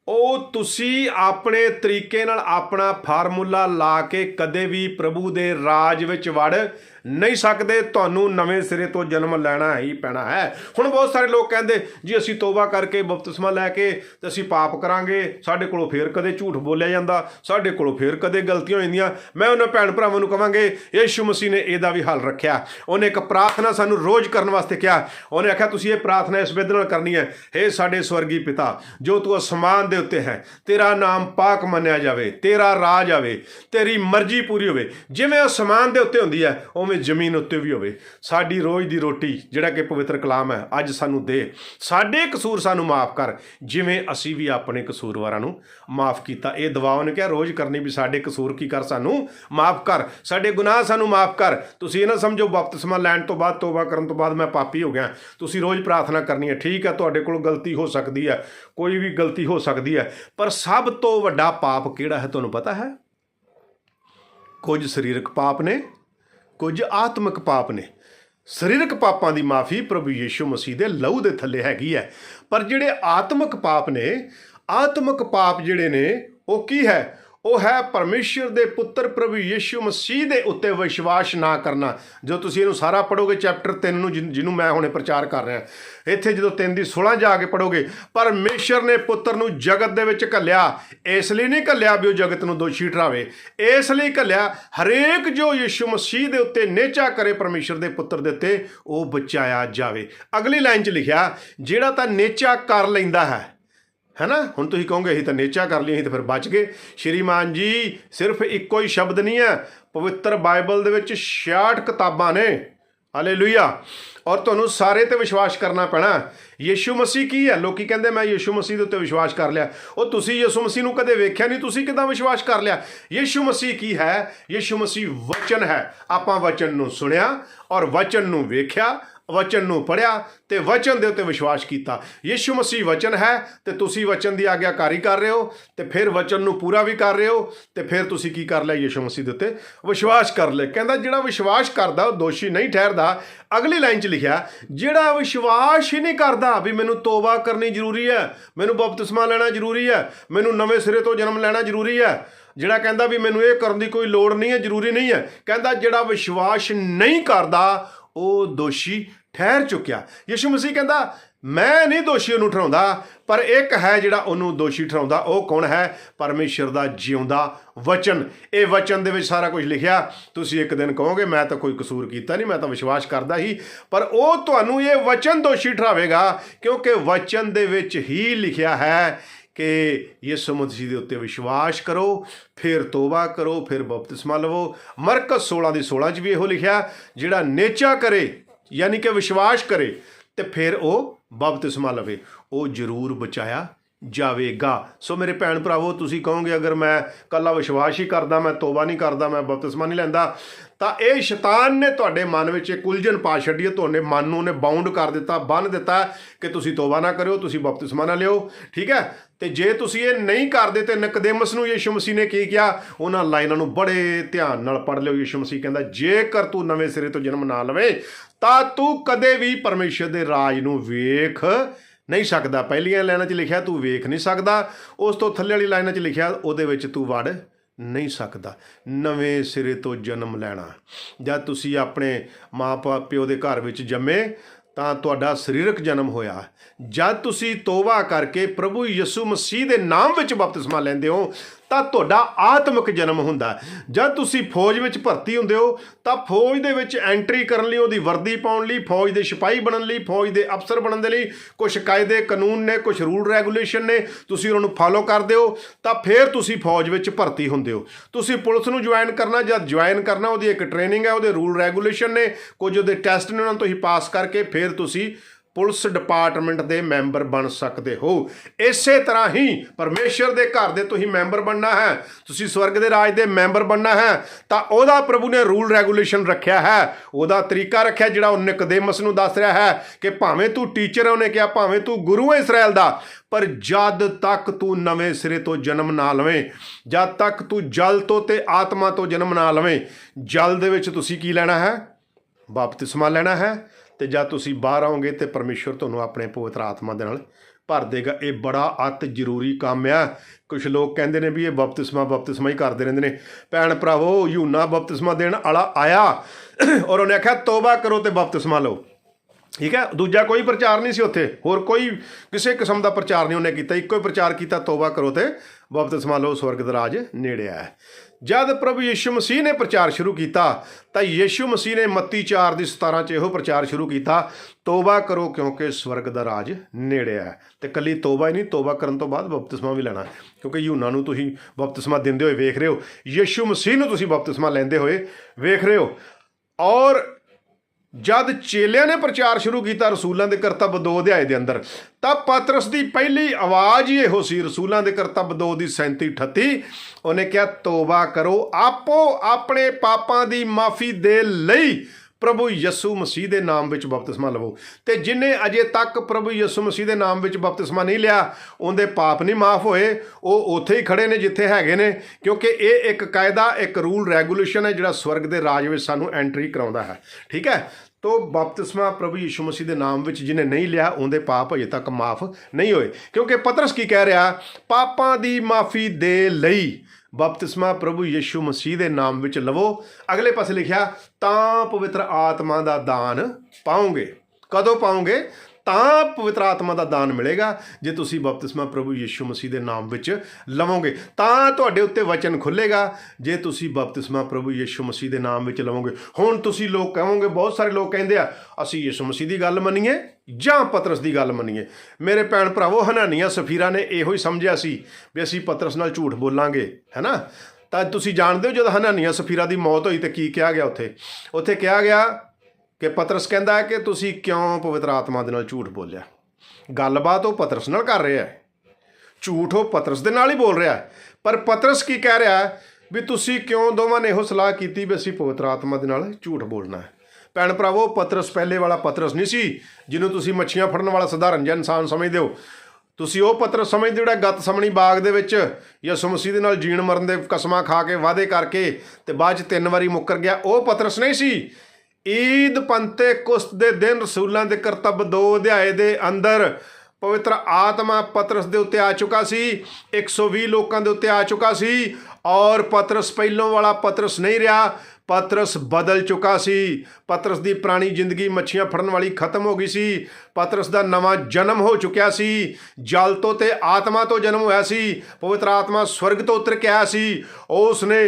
ਉਹ ਤੁਸੀਂ ਆਪਣੇ ਤਰੀਕੇ ਨਾਲ ਆਪਣਾ ਫਾਰਮੂਲਾ ਲਾ ਕੇ ਕਦੇ ਵੀ ਪ੍ਰਭੂ ਦੇ ਰਾਜ ਵਿੱਚ ਵੜ ਨਹੀਂ ਸਕਦੇ, ਤੁਹਾਨੂੰ ਨਵੇਂ ਸਿਰੇ ਤੋਂ ਜਨਮ ਲੈਣਾ ਹੀ ਪੈਣਾ ਹੈ। ਹੁਣ ਬਹੁਤ ਸਾਰੇ ਲੋਕ ਕਹਿੰਦੇ, ਜੀ ਅਸੀਂ ਤੋਬਾ ਕਰਕੇ ਬਪਤਿਸਮਾ ਲੈ ਕੇ ਤੇ ਅਸੀਂ ਪਾਪ ਕਰਾਂਗੇ। ਸਾਡੇ ਕੋਲੋਂ ਫੇਰ ਕਦੇ ਝੂਠ ਬੋਲਿਆ ਜਾਂਦਾ, ਸਾਡੇ ਕੋਲੋਂ ਫੇਰ ਕਦੇ ਗਲਤੀਆਂ ਹੋ ਜਾਂਦੀਆਂ। ਮੈਂ ਉਹਨਾਂ ਭੈਣ ਭਰਾਵਾਂ ਨੂੰ ਕਵਾਂਗੇ, ਯੀਸ਼ੂ ਮਸੀਹ ਨੇ ਇਹਦਾ ਵੀ ਹੱਲ ਰੱਖਿਆ। ਉਹਨੇ ਇੱਕ ਪ੍ਰਾਰਥਨਾ ਸਾਨੂੰ ਰੋਜ਼ ਕਰਨ ਵਾਸਤੇ ਕਿਹਾ। ਉਹਨੇ ਆਖਿਆ, ਤੁਸੀਂ ਇਹ ਪ੍ਰਾਰਥਨਾ ਇਸ ਵਿਧ ਨਾਲ ਕਰਨੀ ਹੈ। ਹੇ ਸਾਡੇ ਸਵਰਗੀ ਪਿਤਾ, ਜੋ ਤੂੰ ਅਸਮਾਨ ਦੇ ਉੱਤੇ ਹੈ, ਤੇਰਾ ਨਾਮ ਪਾਕ ਮੰਨਿਆ ਜਾਵੇ, ਤੇਰਾ ਰਾਜ ਆਵੇ, ਤੇਰੀ ਮਰਜ਼ੀ ਪੂਰੀ ਹੋਵੇ। ਜਿਵੇਂ ਅਸਮਾਨ ਦੇ ਉੱਤੇ ਹੁੰਦੀ ਹੈ, ਉਵੇਂ ਜ਼ਮੀਨ ਉੱਤੇ ਵੀ ਹੋਵੇ, ਸਾਡੀ ਰੋਜ਼ ਦੀ ਰੋਟੀ, ਜਿਹੜਾ ਕਿ ਪਵਿੱਤਰ ਕਲਾਮ ਹੈ, ਅੱਜ ਸਾਨੂੰ ਦੇ। ਸਾਡੇ ਕਸੂਰ ਸਾਨੂੰ ਮਾਫ ਕਰ, ਜਿਵੇਂ ਅਸੀਂ ਵੀ ਆਪਣੇ ਕਸੂਰਵਾਰਾਂ ਨੂੰ ਮਾਫ ਕੀਤਾ। ਇਹ ਦੁਆ ਉਹਨੇ ਕਿਹਾ, ਰੋਜ਼ ਕਰਨੀ ਵੀ ਸਾਡੇ ਕਸੂਰ ਕੀ ਕਰ, ਸਾਨੂੰ ਮਾਫ ਕਰ। ਸਾਡੇ ਗੁਨਾਹ ਸਾਨੂੰ ਮਾਫ ਕਰ। ਤੁਸੀਂ ਇਹ ਨਾ ਸਮਝੋ, ਬਪਤਿਸਮਾ ਲੈਣ ਤੋਂ ਬਾਅਦ, ਤੋਬਾ ਕਰਨ ਤੋਂ ਬਾਅਦ ਮੈਂ ਪਾਪੀ ਹੋ ਗਿਆ। ਤੁਸੀਂ ਰੋਜ਼ ਪ੍ਰਾਰਥਨਾ ਕਰਨੀ ਹੈ, ਠੀਕ ਹੈ, ਤੁਹਾਡੇ ਕੋਲ ਗਲਤੀ ਹੋ ਸਕਦੀ ਹੈ, ਕੋਈ ਵੀ ਗਲਤੀ ਹੋ ਸਕਦੀ ਹੈ, ਪਰ ਸਭ ਤੋਂ ਵੱਡਾ ਪਾਪ ਕਿਹੜਾ ਹੈ, ਤੁਹਾਨੂੰ ਪਤਾ ਹੈ? ਕੁਝ ਸਰੀਰਕ ਪਾਪ ਨੇ ਕੁਝ ਆਤਮਿਕ ਪਾਪ ਨੇ। ਸਰੀਰਕ ਪਾਪਾਂ ਦੀ ਮਾਫੀ ਪ੍ਰਭੂ ਯੀਸ਼ੂ ਮਸੀਹ ਦੇ ਲਹੂ ਦੇ ਥੱਲੇ ਹੈਗੀ ਹੈ। ਪਰ ਜਿਹੜੇ ਆਤਮਿਕ ਪਾਪ ਨੇ, ਆਤਮਿਕ ਪਾਪ ਜਿਹੜੇ ਨੇ, ਉਹ ਕੀ ਹੈ? ਉਹ ਹੈ ਪਰਮੇਸ਼ਰ ਦੇ ਪੁੱਤਰ ਪ੍ਰਭੂ ਯੀਸ਼ੂ ਮਸੀਹ ਦੇ ਉੱਤੇ ਵਿਸ਼ਵਾਸ ਨਾ ਕਰਨਾ। ਜੋ ਤੁਸੀਂ ਇਹਨੂੰ ਸਾਰਾ ਪੜੋਗੇ ਚੈਪਟਰ 3 ਨੂੰ, ਜਿਨ- ਜਿਹਨੂੰ ਮੈਂ ਹੁਣੇ ਪ੍ਰਚਾਰ ਕਰ ਰਿਹਾ। ਇੱਥੇ ਜਦੋਂ 3 ਦੀ 16 ਜਾ ਕੇ ਪੜੋਗੇ ਪਰਮੇਸ਼ਰ ਨੇ ਪੁੱਤਰ ਨੂੰ ਜਗਤ ਦੇ ਵਿੱਚ ਘੱਲਿਆ। ਇਸ ਲਈ ਨਹੀਂ ਘੱਲਿਆ ਵੀ ਉਹ ਜਗਤ ਨੂੰ ਦੋਸ਼ੀ ਠਹਿਰਾਵੇ। ਇਸ ਲਈ ਘੱਲਿਆ, ਹਰੇਕ ਜੋ ਯੀਸ਼ੂ ਮਸੀਹ ਦੇ ਉੱਤੇ ਨੇਚਾ ਕਰੇ ਪਰਮੇਸ਼ਰ ਦੇ ਪੁੱਤਰ ਦੇ ਉੱਤੇ, ਉਹ ਬਚਾਇਆ ਜਾਵੇ। ਅਗਲੀ ਲਾਈਨ 'ਚ ਲਿਖਿਆ, ਜਿਹੜਾ ਤਾਂ ਨੇਚਾ ਕਰ ਲੈਂਦਾ ਹੈ ਹੈਨਾ? ਹੁਣ ਤੁਸੀਂ ਕਹੋਗੇ, ਅਸੀਂ ਤਾਂ ਨੇਚਾ ਕਰ ਲਈ ਅਸੀਂ ਤਾਂ ਫਿਰ ਬਚ ਗਏ। ਸ਼੍ਰੀਮਾਨ ਜੀ, ਸਿਰਫ ਇੱਕੋ ਹੀ ਸ਼ਬਦ ਨਹੀਂ ਹੈ। ਪਵਿੱਤਰ ਬਾਈਬਲ ਦੇ ਵਿੱਚ 66 ਕਿਤਾਬਾਂ ਨੇ। ਹਾਲੇਲੂਇਆ। ਔਰ ਤੁਹਾਨੂੰ ਸਾਰੇ ਤੇ ਵਿਸ਼ਵਾਸ ਕਰਨਾ ਪੈਣਾ। ਯੀਸ਼ੂ ਮਸੀਹ ਕੀ ਹੈ? ਲੋਕੀ ਕਹਿੰਦੇ, ਮੈਂ ਯੀਸ਼ੂ ਮਸੀਹ ਦੇ ਉੱਤੇ ਵਿਸ਼ਵਾਸ ਕਰ ਲਿਆ। ਉਹ ਤੁਸੀਂ ਯੀਸ਼ੂ ਮਸੀਹ ਨੂੰ ਕਦੇ ਵੇਖਿਆ ਨਹੀਂ? ਤੁਸੀਂ ਕਿਦਾਂ ਵਿਸ਼ਵਾਸ ਕਰ ਲਿਆ? ਯੀਸ਼ੂ ਮਸੀਹ ਕੀ ਹੈ? ਯੀਸ਼ੂ ਮਸੀਹ ਵਚਨ ਹੈ। ਆਪਾਂ ਵਚਨ ਨੂੰ ਸੁਣਿਆ ਔਰ ਵਚਨ ਨੂੰ ਵੇਖਿਆ। ਵਚਨ ਨੂੰ ਪੜਿਆ ਤੇ ਵਚਨ ਦੇ ਉੱਤੇ ਵਿਸ਼ਵਾਸ ਕੀਤਾ। ਯੀਸ਼ੂ ਮਸੀਹ ਵਚਨ ਹੈ ਤੇ ਤੁਸੀਂ ਵਚਨ ਦੀ ਆਗਿਆਕਾਰੀ ਕਰ ਰਹੇ ਹੋ ਤੇ ਫਿਰ ਵਚਨ ਨੂੰ ਪੂਰਾ ਵੀ ਕਰ ਰਹੇ ਹੋ ਤੇ ਫਿਰ ਤੁਸੀਂ ਕੀ ਕਰ ਲਿਆ? ਯੀਸ਼ੂ ਮਸੀਹ ਦੇ ਉੱਤੇ ਵਿਸ਼ਵਾਸ ਕਰ ਲਿਆ ਕਹਿੰਦਾ, ਜਿਹੜਾ ਵਿਸ਼ਵਾਸ ਕਰਦਾ, ਉਹ ਦੋਸ਼ੀ ਨਹੀਂ ਠਹਿਰਦਾ। ਅਗਲੀ ਲਾਈਨ 'ਚ ਲਿਖਿਆ, ਜਿਹੜਾ ਵਿਸ਼ਵਾਸ ਹੀ ਨਹੀਂ ਕਰਦਾ ਵੀ ਮੈਨੂੰ ਤੋਬਾ ਕਰਨੀ ਜ਼ਰੂਰੀ ਹੈ, ਮੈਨੂੰ ਬਪਤਿਸਮਾ ਲੈਣਾ ਜ਼ਰੂਰੀ ਹੈ, ਮੈਨੂੰ ਨਵੇਂ ਸਿਰੇ ਤੋਂ ਜਨਮ ਲੈਣਾ ਜ਼ਰੂਰੀ ਹੈ। ਜਿਹੜਾ ਕਹਿੰਦਾ ਵੀ ਮੈਨੂੰ ਇਹ ਕਰਨ ਦੀ ਕੋਈ ਲੋੜ ਨਹੀਂ ਹੈ, ਜ਼ਰੂਰੀ ਨਹੀਂ ਹੈ। ਕਹਿੰਦਾ, ਜਿਹੜਾ ਵਿਸ਼ਵਾਸ ਨਹੀਂ ਕਰਦਾ, ਉਹ ਦੋਸ਼ੀ ਠਹਿਰ ਚੁੱਕਿਆ। ਯਿਸੂ ਮਸੀਹ ਕਹਿੰਦਾ, ਮੈਂ ਨਹੀਂ ਦੋਸ਼ੀ ਨੂੰ ਠਹਿਰਾਉਂਦਾ, ਪਰ ਇੱਕ ਹੈ ਜਿਹੜਾ ਉਹਨੂੰ ਦੋਸ਼ੀ ਠਹਿਰਾਉਂਦਾ, ਉਹ ਕੌਣ ਹੈ? ਪਰਮੇਸ਼ਰ ਦਾ ਜਿਉਂਦਾ ਵਚਨ। ਇਹ ਵਚਨ ਦੇ ਵਿੱਚ ਸਾਰਾ ਕੁਝ ਲਿਖਿਆ। ਤੁਸੀਂ ਇੱਕ ਦਿਨ ਕਹੋਗੇ, ਮੈਂ ਤਾਂ ਕੋਈ ਕਸੂਰ ਕੀਤਾ ਨਹੀਂ, ਮੈਂ ਤਾਂ ਵਿਸ਼ਵਾਸ ਕਰਦਾ ਹੀ ਪਰ ਉਹ ਤੁਹਾਨੂੰ ਇਹ ਵਚਨ ਦੋਸ਼ੀ ਠਹਿਰਾਵੇਗਾ, ਕਿਉਂਕਿ ਵਚਨ ਦੇ ਵਿੱਚ ਹੀ ਲਿਖਿਆ ਹੈ ਕਿ ਯਿਸੂ ਮਸੀਹ ਦੇ ਉੱਤੇ ਵਿਸ਼ਵਾਸ ਕਰੋ, ਫਿਰ ਤੋਬਾ ਕਰੋ, ਫਿਰ ਬਪਤਿਸਮਾ ਲਵੋ। ਮਰਕਸ 16 ਦੀ 16 ਚ ਵੀ ਇਹੋ ਲਿਖਿਆ, ਜਿਹੜਾ ਨੇਚਾ ਕਰੇ ਯਾਨੀ ਕਿ ਵਿਸ਼ਵਾਸ ਕਰੇ ਤੇ ਫਿਰ ਉਹ ਬਪਤਿਸਮਾ ਲਵੇ। ਉਹ ਜ਼ਰੂਰ ਬਚਾਇਆ ਜਾਵੇਗਾ। ਸੋ ਮੇਰੇ ਭੈਣ ਭਰਾਵੋ, ਤੁਸੀਂ ਕਹੋਗੇ, ਅਗਰ ਮੈਂ ਕੱਲਾ ਵਿਸ਼ਵਾਸ ਹੀ ਕਰਦਾ, ਮੈਂ ਤੋਬਾ ਨਹੀਂ ਕਰਦਾ, ਮੈਂ ਬਪਤਿਸਮਾ ਨਹੀਂ ਲੈਂਦਾ, ਤਾਂ ਇਹ ਸ਼ੈਤਾਨ ਨੇ ਤੁਹਾਡੇ ਮਨ ਵਿੱਚ ਇੱਕ ਉਲਝਣ ਪਾ ਛੱਡੀ ਹੈ। ਤੁਹਾਡੇ ਮਨ ਨੂੰ ਉਹਨੇ ਬਾਉਂਡ ਕਰ ਦਿੱਤਾ ਬੰਨ ਦਿੱਤਾ ਕਿ ਤੁਸੀਂ ਤੋਬਾ ਨਾ ਕਰਿਓ, ਤੁਸੀਂ ਬਪਤਿਸਮਾ ਨਾ ਲਿਓ। ਠੀਕ ਹੈ? ਤੇ ਜੇ ਤੁਸੀਂ ਇਹ ਨਹੀਂ ਕਰਦੇ ਤੇ ਨਿਕਦੇਮਸ ਨੂੰ ਯੀਸ਼ੂ ਮਸੀਹ ਨੇ ਕੀ ਕਿਹਾ? ਉਹਨਾਂ ਲਾਈਨਾਂ ਨੂੰ ਬੜੇ ਧਿਆਨ ਨਾਲ ਪੜ੍ਹ ਲਿਓ। ਯੀਸ਼ੂ ਮਸੀਹ ਕਹਿੰਦਾ, ਜੇਕਰ ਤੂੰ ਨਵੇਂ ਸਿਰੇ ਤੋਂ ਜਨਮ ਨਾ ਲਵੇਂ, ਤਾਂ ਤੂੰ ਕਦੇ ਵੀ ਪਰਮੇਸ਼ਰ ਦੇ ਰਾਜ ਨੂੰ ਵੇਖ ਨਹੀਂ ਸਕਦਾ। ਪਹਿਲੀਆਂ ਲਾਈਨਾਂ 'ਚ ਲਿਖਿਆ, ਤੂੰ ਵੇਖ ਨਹੀਂ ਸਕਦਾ। ਉਸ ਤੋਂ ਥੱਲੇ ਵਾਲੀ ਲਾਈਨਾਂ 'ਚ ਲਿਖਿਆ, ਉਹਦੇ ਵਿੱਚ ਤੂੰ ਵੜ ਨਹੀਂ ਸਕਦਾ। ਨਵੇਂ ਸਿਰੇ ਤੋਂ ਜਨਮ ਲੈਣਾ। ਜਦ ਤੁਸੀਂ ਆਪਣੇ ਮਾਪੇ ਪਿਓ ਦੇ ਘਰ ਵਿੱਚ ਜੰਮੇ ਤਾਂ ਤੁਹਾਡਾ ਸਰੀਰਕ ਜਨਮ ਹੋਇਆ। ਜਦ ਤੁਸੀਂ ਤੋਬਾ ਕਰਕੇ ਪ੍ਰਭੂ ਯਿਸੂ ਮਸੀਹ ਦੇ ਨਾਮ ਵਿੱਚ ਬਪਤਿਸਮਾ ਲੈਂਦੇ ਹੋ ਤਾਂ ਤੁਹਾਡਾ ਆਤਮਿਕ ਜਨਮ ਹੁੰਦਾ ਜਦ ਤੁਸੀਂ ਫੌਜ ਵਿੱਚ ਭਰਤੀ ਹੁੰਦੇ ਹੋ, ਤਾਂ ਫੌਜ ਦੇ ਵਿੱਚ ਐਂਟਰੀ ਕਰਨ ਲਈ, ਉਹਦੀ ਵਰਦੀ ਪਾਉਣ ਲਈ, ਫੌਜ ਦੇ ਸਿਪਾਹੀ ਬਣਨ ਲਈ, ਫੌਜ ਦੇ ਅਫਸਰ ਬਣਨ ਦੇ ਲਈ ਕੁਝ ਕਾਇਦੇ, ਕਾਨੂੰਨ ਨੇ ਕੁਝ ਰੂਲ ਰੈਗੂਲੇਸ਼ਨ ਨੇ, ਤੁਸੀਂ ਉਹਨਾਂ ਨੂੰ ਫਾਲੋ ਕਰਦੇ ਹੋ, ਤਾਂ ਫਿਰ ਤੁਸੀਂ ਫੌਜ ਵਿੱਚ ਭਰਤੀ ਹੁੰਦੇ ਹੋ। ਤੁਸੀਂ ਪੁਲਿਸ ਨੂੰ ਜੁਆਇਨ ਕਰਨਾ, ਜਦ ਜੁਆਇਨ ਕਰਨਾ, ਉਹਦੀ ਇੱਕ ਟ੍ਰੇਨਿੰਗ ਹੈ, ਉਹਦੇ ਰੂਲ ਰੈਗੂਲੇਸ਼ਨ ਨੇ, ਕੁਝ ਉਹਦੇ ਟੈਸਟ ਨੇ ਉਹਨਾਂ ਨੂੰ ਤੁਸੀਂ ਪਾਸ ਕਰਕੇ, ਫਿਰ ਤੁਸੀਂ ਪੁਲਿਸ ਡਿਪਾਰਟਮੈਂਟ ਦੇ ਮੈਂਬਰ ਬਣ ਸਕਦੇ ਹੋ। ਇਸੇ ਤਰ੍ਹਾਂ ਹੀ ਪਰਮੇਸ਼ਰ ਦੇ ਘਰ ਦੇ ਤੁਸੀਂ ਮੈਂਬਰ ਬਣਨਾ ਹੈ। ਤੁਸੀਂ ਸਵਰਗ ਦੇ ਰਾਜ ਦੇ ਮੈਂਬਰ ਬਣਨਾ ਹੈ, ਤਾਂ ਉਹਦਾ ਪ੍ਰਭੂ ਨੇ ਰੂਲ ਰੈਗੂਲੇਸ਼ਨ ਰੱਖਿਆ ਹੈ। ਉਹਦਾ ਤਰੀਕਾ ਰੱਖਿਆ ਜਿਹੜਾ ਉਹ ਨਿਕਦੇਮਸ ਨੂੰ ਦੱਸ ਰਿਹਾ ਹੈ ਕਿ ਭਾਵੇਂ ਤੂੰ ਟੀਚਰ ਹੈ, ਉਹਨੇ ਕਿਹਾ ਭਾਵੇਂ ਤੂੰ ਗੁਰੂ ਹੈ ਇਸਰਾਇਲ ਦਾ, ਪਰ ਜਦ ਤੱਕ ਤੂੰ ਨਵੇਂ ਸਿਰੇ ਤੋਂ ਜਨਮ ਨਾ ਲਵੇਂ, ਜਦ ਤੱਕ ਤੂੰ ਜਲ ਤੋਂ ਤੇ ਆਤਮਾ ਤੋਂ ਜਨਮ ਨਾ ਲਵੇਂ, ਜਲ ਦੇ ਵਿੱਚ ਤੁਸੀਂ ਕੀ ਲੈਣਾ ਹੈ? ਬਪਤਿਸਮਾ ਲੈਣਾ ਹੈ ਤੇ ਜਦ ਤੁਸੀਂ ਬਾਹਰ ਆਓਗੇ ਤੇ ਪਰਮੇਸ਼ਰ ਤੁਹਾਨੂੰ ਆਪਣੇ ਪਵਿੱਤਰ ਆਤਮਾ ਦੇ ਨਾਲ ਭਰ ਦੇਗਾ। ਇਹ ਬੜਾ ਅਤ ਜ਼ਰੂਰੀ ਕੰਮ ਆ। ਕੁਝ ਲੋਕ ਕਹਿੰਦੇ ਨੇ ਵੀ ਇਹ ਬਪਤਿਸਮਾ ਬਪਤਿਸਮਾ ਹੀ ਕਰਦੇ ਰਹਿੰਦੇ ਨੇ। ਭੈਣ ਭਰਾਵੋ, ਯੂਨਾ ਬਪਤਿਸਮਾ ਦੇਣ ਵਾਲਾ ਆਇਆ ਔਰ ਉਹਨੇ ਆਖਿਆ, ਤੋਬਾ ਕਰੋ ਤੇ ਬਪਤਿਸਮਾ ਲਓ। ਠੀਕ ਹੈ? ਦੂਜਾ ਕੋਈ ਪ੍ਰਚਾਰ ਨਹੀਂ ਸੀ ਉੱਥੇ। ਹੋਰ ਕੋਈ ਕਿਸੇ ਕਿਸਮ ਦਾ ਪ੍ਰਚਾਰ ਨਹੀਂ ਉਹਨੇ ਕੀਤਾ। ਇੱਕੋ ਹੀ ਪ੍ਰਚਾਰ ਕੀਤਾ, ਤੋਬਾ ਕਰੋ ਤੇ ਬਪਤਿਸਮਾ ਲਓ, ਸਵਰਗ ਦਾ ਰਾਜ ਨੇੜੇ ਹੈ ਜਦ ਪ੍ਰਭੂ ਯੀਸ਼ੂ ਮਸੀਹ ਨੇ ਪ੍ਰਚਾਰ ਸ਼ੁਰੂ ਕੀਤਾ, ਤਾਂ ਯੀਸ਼ੂ ਮਸੀਹ ਨੇ ਮੱਤੀ 4 ਦੀ 17 ਚ ਇਹੋ ਪ੍ਰਚਾਰ ਸ਼ੁਰੂ ਕੀਤਾ, ਤੋਬਾ ਕਰੋ ਕਿਉਂਕਿ ਸਵਰਗ ਦਾ ਰਾਜ ਨੇੜੇ ਹੈ। ਤੇ ਕੱਲੀ ਤੋਬਾ ਹੀ ਨਹੀਂ, ਤੋਬਾ ਕਰਨ ਤੋਂ ਬਾਅਦ ਬਪਤਿਸਮਾ ਵੀ ਲੈਣਾ ਕਿਉਂਕਿ ਯੂਨਾ ਨੂੰ ਤੁਸੀਂ ਬਪਤਿਸਮਾ ਦਿੰਦੇ ਹੋਏ ਵੇਖ ਰਹੇ ਹੋ, ਯੀਸ਼ੂ ਮਸੀਹ ਨੂੰ ਤੁਸੀਂ ਬਪਤਿਸਮਾ ਲੈਂਦੇ ਹੋਏ ਵੇਖ ਰਹੇ ਹੋ। ਔਰ ਜਦ ਚੇਲਿਆਂ ਨੇ ਪ੍ਰਚਾਰ ਸ਼ੁਰੂ ਕੀਤਾ ਰਸੂਲਾਂ ਦੇ ਕਰਤੱਵ 2 ਅਧਿਆਏ ਦੇ ਅੰਦਰ, ਤਾਂ ਪਤਰਸ ਦੀ ਪਹਿਲੀ ਆਵਾਜ਼ ਹੀ ਇਹੋ ਸੀ, ਰਸੂਲਾਂ ਦੇ ਕਰਤੱਵ 2 ਦੀ 37 38 ਉਹਨੇ ਕਿਹਾ, ਤੋਬਾ ਕਰੋ ਆਪੋ ਆਪਣੇ ਪਾਪਾਂ ਦੀ ਮਾਫੀ ਦੇ ਲਈ ਪ੍ਰਭੂ ਯਿਸੂ ਮਸੀਹ ਦੇ ਨਾਮ ਵਿੱਚ ਬਪਤਿਸਮਾ ਲਵੋ। ਤੇ ਜਿਨੇ ਅਜੇ ਤੱਕ ਪ੍ਰਭੂ ਯਿਸੂ ਮਸੀਹ ਦੇ ਨਾਮ ਵਿੱਚ ਬਪਤਿਸਮਾ ਨਹੀਂ ਲਿਆ, ਉਹਦੇ ਪਾਪ ਨਹੀਂ ਮਾਫ ਹੋਏ। ਉਹ ਉੱਥੇ ਹੀ ਖੜੇ ਨੇ ਜਿੱਥੇ ਹੈਗੇ ਨੇ, ਕਿਉਂਕਿ ਇਹ ਇੱਕ ਕਾਇਦਾ, ਇੱਕ ਰੂਲ ਰੈਗੂਲੇਸ਼ਨ ਹੈ ਜਿਹੜਾ ਸਵਰਗ ਦੇ ਰਾਜ ਵਿੱਚ ਸਾਨੂੰ ਐਂਟਰੀ ਕਰਾਉਂਦਾ ਹੈ। ਠੀਕ ਹੈ? ਤੋ ਬਪਤਿਸਮਾ ਪ੍ਰਭੂ ਯਿਸੂ ਮਸੀਹ ਦੇ ਨਾਮ ਵਿੱਚ ਜਿਹਨੇ ਨਹੀਂ ਲਿਆ, ਉਹਦੇ ਪਾਪ ਅਜੇ ਤੱਕ ਮਾਫ ਨਹੀਂ ਹੋਏ। ਕਿਉਂਕਿ ਪਤਰਸ ਕੀ ਕਹਿ ਰਿਹਾ? ਪਾਪਾਂ ਦੀ ਮਾਫੀ ਦੇ ਲਈ ਬਪਤਿਸਮਾ ਪ੍ਰਭੂ ਯਿਸੂ ਮਸੀਹ ਦੇ ਨਾਮ ਵਿੱਚ ਲਵੋ। ਅਗਲੇ ਪਾਸੇ ਲਿਖਿਆ, ਤਾਂ ਪਵਿੱਤਰ ਆਤਮਾ ਦਾ ਦਾਨ ਪਾਓਗੇ। ਕਦੋਂ ਪਾਓਗੇ? ਤਾਂ ਪਵਿੱਤਰ ਆਤਮਾ ਦਾ ਦਾਨ ਮਿਲੇਗਾ ਜੇ ਤੁਸੀਂ ਬਪਤਿਸਮਾ ਪ੍ਰਭੂ ਯਿਸੂ ਮਸੀਹ ਦੇ ਨਾਮ ਵਿੱਚ ਲਵੋਗੇ। ਤਾਂ ਤੁਹਾਡੇ ਉੱਤੇ ਵਚਨ ਖੁੱਲੇਗਾ ਜੇ ਤੁਸੀਂ ਬਪਤਿਸਮਾ ਪ੍ਰਭੂ ਯਿਸੂ ਮਸੀਹ ਦੇ ਨਾਮ ਵਿੱਚ ਲਵੋਗੇ। ਹੁਣ ਤੁਸੀਂ ਲੋਕ ਕਹੋਗੇ, ਬਹੁਤ ਸਾਰੇ ਲੋਕ ਕਹਿੰਦੇ ਆ, ਅਸੀਂ ਯਿਸੂ ਮਸੀਹ ਦੀ ਗੱਲ ਮੰਨੀਏ ਜਾਂ ਪਤਰਸ ਦੀ ਗੱਲ ਮੰਨੀਏ? ਮੇਰੇ ਭੈਣ ਭਰਾਵੋ, ਹਨਾਨੀਆਂ, ਸਫੀਰਾ ਨੇ ਇਹੋ ਹੀ ਸਮਝਿਆ ਸੀ ਵੀ ਅਸੀਂ ਪਤਰਸ ਨਾਲ ਝੂਠ ਬੋਲਾਂਗੇ, ਹੈਨਾ? ਤਾਂ ਤੁਸੀਂ ਜਾਣਦੇ ਹੋ ਜਦੋਂ ਹਨਾਨੀਆਂ, ਸਫੀਰਾ ਦੀ ਮੌਤ ਹੋਈ ਤੇ ਕੀ ਕਿਹਾ ਗਿਆ ਉੱਥੇ? ਉੱਥੇ ਕਿਹਾ ਗਿਆ ਕਿ ਪਤਰਸ ਕਹਿੰਦਾ ਹੈ ਕਿ ਤੁਸੀਂ ਕਿਉਂ ਪਵਿੱਤਰ ਆਤਮਾ ਦੇ ਨਾਲ ਝੂਠ ਬੋਲਿਆ? ਗੱਲਬਾਤ ਉਹ ਪਤਰਸ ਨਾਲ ਕਰ ਰਿਹਾ ਹੈ। ਝੂਠ ਉਹ ਪਤਰਸ ਦੇ ਨਾਲ ਹੀ ਬੋਲ ਰਿਹਾ ਹੈ। ਪਰ ਪਤਰਸ ਕੀ ਕਹਿ ਰਿਹਾ ਹੈ? ਵੀ ਤੁਸੀਂ ਕਿਉਂ ਦੋਵਾਂ ਨੇ ਇਹੋ ਸਲਾਹ ਕੀਤੀ ਵੀ ਅਸੀਂ ਪਵਿੱਤਰ ਆਤਮਾ ਦੇ ਨਾਲ ਝੂਠ ਬੋਲਣਾ ਹੈ? ਭੈਣ ਭਰਾਵੋ, ਪਤਰਸ ਪਹਿਲੇ ਵਾਲਾ ਪਤਰਸ ਨਹੀਂ ਸੀ, ਜਿਹਨੂੰ ਤੁਸੀਂ ਮੱਛੀਆਂ ਫੜਨ ਵਾਲਾ ਸਧਾਰਨ ਜਿਹਾ ਇਨਸਾਨ ਸਮਝਦੇ ਹੋ। ਤੁਸੀਂ ਉਹ ਪਤਰਸ ਸਮਝਦੇ ਜਿਹੜਾ ਗੱਤ ਸਮਣੀ ਬਾਗ ਦੇ ਵਿੱਚ ਯਿਸੂ ਮਸੀਹ ਦੇ ਨਾਲ ਜੀਣ ਮਰਨ ਦੇ ਕਸਮਾਂ ਖਾ ਕੇ ਵਾਅਦੇ ਕਰਕੇ ਤੇ ਬਾਅਦ ਚ ਤਿੰਨ ਵਾਰੀ ਮੁੱਕਰ ਗਿਆ। ਉਹ ਪਤਰਸ ਨਹੀਂ ਸੀ। ਈਦ ਪੰਤੇ ਕੁਸਤ ਦੇ ਦਿਨ ਰਸੂਲਾਂ ਦੇ ਕਰਤੱਵ 2 ਅਧਿਆਏ ਦੇ ਅੰਦਰ ਪਵਿੱਤਰ ਆਤਮਾ ਪਤਰਸ ਦੇ ਉੱਤੇ ਆ ਚੁੱਕਾ ਸੀ 120 ਲੋਕਾਂ ਦੇ ਉੱਤੇ ਆ ਚੁੱਕਾ ਸੀ ਔਰ ਪਤਰਸ ਪਹਿਲੋਂ ਵਾਲਾ ਪਤਰਸ ਨਹੀਂ ਰਿਹਾ। ਪਤਰਸ ਬਦਲ ਚੁੱਕਾ ਸੀ। ਪਤਰਸ ਦੀ ਪੁਰਾਣੀ ਜ਼ਿੰਦਗੀ ਮੱਛੀਆਂ ਫੜਨ ਵਾਲੀ ਖਤਮ ਹੋ ਗਈ ਸੀ। ਪਤਰਸ ਦਾ ਨਵਾਂ ਜਨਮ ਹੋ ਚੁੱਕਿਆ ਸੀ। ਜਲ ਤੋਂ ਤੇ ਆਤਮਾ ਤੋਂ ਜਨਮ ਹੋਇਆ ਸੀ। ਪਵਿੱਤਰ ਆਤਮਾ ਸਵਰਗ ਤੋਂ ਉਤਰ ਕੇ ਆਇਆ ਸੀ। ਉਸ ਨੇ